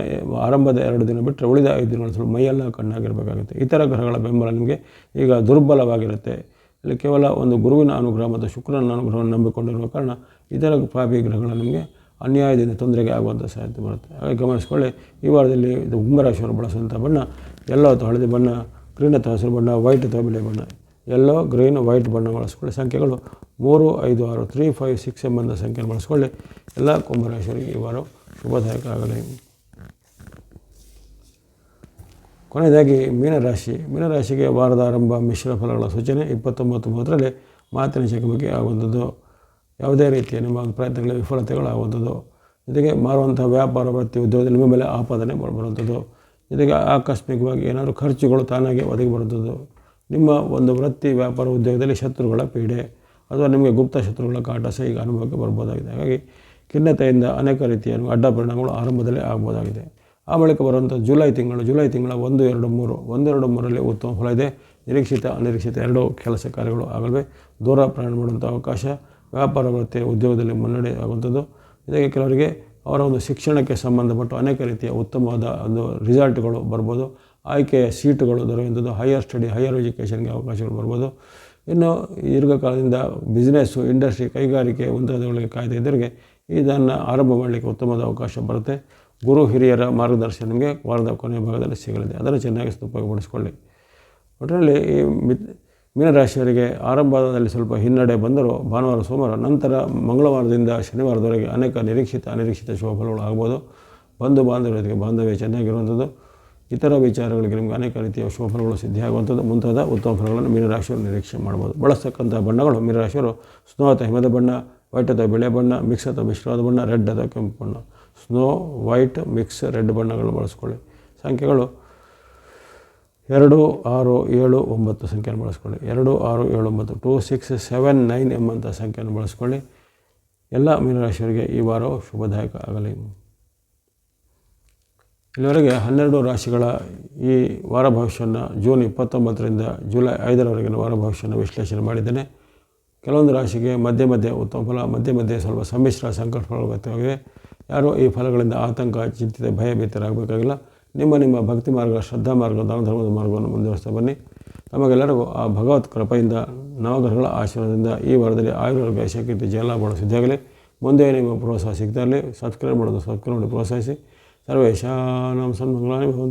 ಆರಂಭದ ಎರಡು ದಿನ ಬಿಟ್ಟರೆ ಉಳಿದ ಐದು ದಿನಗಳು ಸ್ವಲ್ಪ ಮೈಯೆಲ್ಲ ಕಣ್ಣಾಗಿರಬೇಕಾಗುತ್ತೆ. ಇತರ ಗ್ರಹಗಳ ಬೆಂಬಲ ನಿಮಗೆ ಈಗ ದುರ್ಬಲವಾಗಿರುತ್ತೆ. ಇಲ್ಲಿ ಕೇವಲ ಒಂದು ಗುರುವಿನ ಅನುಗ್ರಹ ಮತ್ತು ಶುಕ್ರನ ಅನುಗ್ರಹವನ್ನು ನಂಬಿಕೊಂಡಿರುವ ಕಾರಣ ಇತರ ಪಾಪಿ ಗ್ರಹಗಳು ನಿಮಗೆ ಅನ್ಯಾಯದಿಂದ ತೊಂದರೆಗೆ ಆಗುವಂಥ ಸಾಧ್ಯತೆ ಬರುತ್ತೆ. ಹಾಗೆ ಗಮನಿಸ್ಕೊಳ್ಳಿ, ಈ ವಾರದಲ್ಲಿ ಇದು ಉಂಗರಾಶಿಯವರು ಬಳಸುವಂಥ ಬಣ್ಣ, ಎಲ್ಲೋ ಅಥವಾ ಹಳದಿ ಬಣ್ಣ, ಗ್ರೀನ್ ಅಥವಾ ಹಸಿರು ಬಣ್ಣ, ವೈಟ್ ಅಥವಾ ಬಿಳಿ ಬಣ್ಣ, ಎಲ್ಲೋ ಗ್ರೀನ್, ವೈಟ್ ಬಣ್ಣ ಬಳಸ್ಕೊಳ್ಳಿ. ಸಂಖ್ಯೆಗಳು ಮೂರು, ಐದು, ಆರು, ತ್ರೀ, ಫೈವ್, ಸಿಕ್ಸ್ ಎಂಬಂಥ ಸಂಖ್ಯೆಯನ್ನು ಬಳಸ್ಕೊಳ್ಳಿ. ಎಲ್ಲ ಕುಂಭರಾಶಿಯವರಿಗೆ ಈ ವಾರ ಶುಭದಾಯಕ ಆಗಲಿ ಕೊನೆಯದಾಗಿ ಮೀನರಾಶಿ. ಮೀನರಾಶಿಗೆ ವಾರದ ಆರಂಭ ಮಿಶ್ರ ಫಲಗಳ ಸೂಚನೆ. ಇಪ್ಪತ್ತೊಂಬತ್ತು ಮೂವತ್ತರಲ್ಲಿ ಮಾತಿನ ಚಕಮಕಿ ಆಗುವಂಥದ್ದು. ಯಾವುದೇ ರೀತಿಯ ನಿಮ್ಮ ಪ್ರಯತ್ನಗಳ ಪ್ರಯತ್ನಗಳ ವಿಫಲತೆಗಳಾಗುವಂಥದ್ದು. ಜೊತೆಗೆ ಮಾರುವಂಥ ವ್ಯಾಪಾರ, ವೃತ್ತಿ ಉದ್ಯೋಗದಲ್ಲಿ ನಿಮ್ಮ ಮೇಲೆ ಆಪಾದನೆ ಬರುವಂಥದ್ದು. ಜೊತೆಗೆ ಆಕಸ್ಮಿಕವಾಗಿ ಏನಾದರೂ ಖರ್ಚುಗಳು ತಾನಾಗಿ ಒದಗಿ ಬರುವಂಥದ್ದು. ನಿಮ್ಮ ಒಂದು ವೃತ್ತಿ, ವ್ಯಾಪಾರ, ಉದ್ಯೋಗದಲ್ಲಿ ಶತ್ರುಗಳ ಪೀಡೆ. ಅಥವಾ ನಿಮಗೆ ಗುಪ್ತ ಶತ್ರುಗಳ ಕಾಟ ಸಹ ಈಗ ಅನುಭವಕ್ಕೆ ಬರ್ಬೋದಾಗಿದೆ. ಹಾಗಾಗಿ ಖಿನ್ನತೆಯಿಂದ ಅನೇಕ ರೀತಿಯ ಅಡ್ಡ ಪರಿಣಾಮಗಳು ಆರಂಭದಲ್ಲೇ ಆಗ್ಬೋದಾಗಿದೆ. ಆ ಬಳಿಕ ಬರುವಂಥ ಜುಲೈ ತಿಂಗಳು, ಜುಲೈ ತಿಂಗಳ ಒಂದು, ಎರಡು, ಮೂರು ಒಂದೆರಡು ಮೂರರಲ್ಲಿ ಉತ್ತಮ ಫಲ ಇದೆ. ನಿರೀಕ್ಷಿತ, ಅನಿರೀಕ್ಷಿತ ಎರಡೂ ಕೆಲಸ ಕಾರ್ಯಗಳು ಆಗಲ್ವೇ. ದೂರ ಪ್ರಯಾಣ ಮಾಡುವಂಥ ಅವಕಾಶ, ವ್ಯಾಪಾರ ವೃತ್ತಿ ಉದ್ಯೋಗದಲ್ಲಿ ಮುನ್ನಡೆ ಆಗುವಂಥದ್ದು. ಇದಕ್ಕೆ ಕೆಲವರಿಗೆ ಅವರ ಒಂದು ಶಿಕ್ಷಣಕ್ಕೆ ಸಂಬಂಧಪಟ್ಟು ಅನೇಕ ರೀತಿಯ ಉತ್ತಮವಾದ ಒಂದು ರಿಸಲ್ಟ್ಗಳು ಬರ್ಬೋದು. ಆಯ್ಕೆಯ ಸೀಟುಗಳು ದೊರೆಯುವಂಥದ್ದು. ಹೈಯರ್ ಸ್ಟಡಿ, ಹೈಯರ್ ಎಜುಕೇಷನ್ಗೆ ಅವಕಾಶಗಳು ಬರ್ಬೋದು. ಇನ್ನು ದೀರ್ಘಕಾಲದಿಂದ ಬಿಸ್ನೆಸ್ಸು, ಇಂಡಸ್ಟ್ರಿ ಕೈಗಾರಿಕೆ ಮುಂತಾದವುಗಳಿಗೆ ಕಾಯ್ದೆ ಇದ್ದವರಿಗೆ ಇದನ್ನು ಆರಂಭ ಮಾಡಲಿಕ್ಕೆ ಉತ್ತಮವಾದ ಅವಕಾಶ ಬರುತ್ತೆ. ಗುರು ಹಿರಿಯರ ಮಾರ್ಗದರ್ಶನ ನಿಮಗೆ ವಾರದ ಕೊನೆಯ ಭಾಗದಲ್ಲಿ ಸಿಗಲಿದೆ. ಅದನ್ನು ಚೆನ್ನಾಗಿ ಸದುಪಯೋಗಪಡಿಸ್ಕೊಳ್ಳಿ ಒಟ್ಟರಲ್ಲಿ ಈ ಮಿತ್ ಮೀನರಾಶಿಯವರಿಗೆ ಆರಂಭದಲ್ಲಿ ಸ್ವಲ್ಪ ಹಿನ್ನಡೆ ಬಂದರೂ ಭಾನುವಾರ, ಸೋಮವಾರ, ನಂತರ ಮಂಗಳವಾರದಿಂದ ಶನಿವಾರದವರೆಗೆ ಅನೇಕ ನಿರೀಕ್ಷಿತ, ಅನಿರೀಕ್ಷಿತ ಶುಭ ಫಲಗಳು ಆಗ್ಬೋದು. ಬಂಧು ಬಾಂಧವರಿಗೆ ಬಾಂಧವ್ಯ ಚೆನ್ನಾಗಿರುವಂಥದ್ದು. ಇತರ ವಿಚಾರಗಳಿಗೆ ನಿಮಗೆ ಅನೇಕ ರೀತಿಯ ಶುಭ ಫಲಗಳು ಸಿದ್ಧಿಯಾಗುವಂಥದ್ದು. ಮುಂತಾದ ಉತ್ತಮ ಫಲಗಳನ್ನು ಮೀನರಾಶಿಯವರು ನಿರೀಕ್ಷೆ ಮಾಡ್ಬೋದು. ಬಳಸ್ತಕ್ಕಂಥ ಬಣ್ಣಗಳು ಮೀನರಾಶಿಯವರು ಸ್ನೋಹತ ಹಿಮದ ಬಣ್ಣ ವೈಟ್ ಅಥವಾ ಬಿಳೆ ಬಣ್ಣ ಮಿಕ್ಸ್ ಅಥವಾ ಮಿಶ್ರವಾದ ಬಣ್ಣ ರೆಡ್ ಅಥವಾ ಕೆಂಪು ಬಣ್ಣ. ಸ್ನೋ ವೈಟ್ ಮಿಕ್ಸ್ ರೆಡ್ ಬಣ್ಣಗಳನ್ನು ಬಳಸ್ಕೊಳ್ಳಿ. ಸಂಖ್ಯೆಗಳು ಎರಡು, ಆರು, ಏಳು, ಒಂಬತ್ತು ಸಂಖ್ಯೆಯನ್ನು ಬಳಸ್ಕೊಳ್ಳಿ. ಎರಡು, ಆರು, ಏಳು, ಒಂಬತ್ತು ಟೂ ಸಿಕ್ಸ್ ಸೆವೆನ್ ನೈನ್ ಎಂಬಂಥ ಸಂಖ್ಯೆಯನ್ನು ಬಳಸ್ಕೊಳ್ಳಿ. ಎಲ್ಲ ಮೀನರಾಶಿಯವರಿಗೆ ಈ ವಾರವು ಶುಭದಾಯಕ ಆಗಲಿ. ಇಲ್ಲಿವರೆಗೆ ಹನ್ನೆರಡು ರಾಶಿಗಳ ಈ ವಾರ ಭವಿಷ್ಯವನ್ನು ಜೂನ್ ಇಪ್ಪತ್ತೊಂಬತ್ತರಿಂದ ಜುಲೈ ಐದರವರೆಗಿನ ವಾರ ಭವಿಷ್ಯವನ್ನು ವಿಶ್ಲೇಷಣೆ ಮಾಡಿದ್ದೇನೆ. ಕೆಲವೊಂದು ರಾಶಿಗೆ ಮಧ್ಯೆ ಮಧ್ಯೆ ಉತ್ತಮ ಫಲ, ಮಧ್ಯೆ ಮಧ್ಯೆ ಸ್ವಲ್ಪ ಸಮ್ಮಿಶ್ರ ಸಂಕಟ ಅಗತ್ಯವಾಗಿವೆ ಯಾರೂ ಈ ಫಲಗಳಿಂದ ಆತಂಕ, ಚಿಂತಿತ, ಭಯಭೀತರಾಗಬೇಕಾಗಿಲ್ಲ. ನಿಮ್ಮ ನಿಮ್ಮ ಭಕ್ತಿ ಮಾರ್ಗ, ಶ್ರದ್ಧಾ ಮಾರ್ಗ ದಾನ ಧರ್ಮದ ಮಾರ್ಗವನ್ನು ಮುಂದುವರಿಸ್ತಾ ಬನ್ನಿ. ನಮಗೆಲ್ಲರಿಗೂ ಆ ಭಗವತ್ ಕೃಪೆಯಿಂದ ನವಗ್ರಹಗಳ ಆಶೀರ್ವಾದದಿಂದ ಈ ವಾರದಲ್ಲಿ ಆಯುರ್ವೇದ ಶಕ್ತಿ ಜಯಲಾಭಗಳು ಸಿದ್ಧಿಯಾಗಲಿ ಮುಂದೆ ನಿಮ್ಮ ಪ್ರೋತ್ಸಾಹ ಸಿಗ್ತಾ ಇರಲಿ. ಸಬ್ಸ್ಕ್ರೈಬ್ ಮಾಡೋದು ಸಬ್ಸ್ಕ್ರೈಬ್ ಮಾಡಿ ಪ್ರೋತ್ಸಾಹಿಸಿ. ಸರ್ವೇಶಾನಂ ಸನ್ಮಂಗಳಾನಿ ಭವಂತು.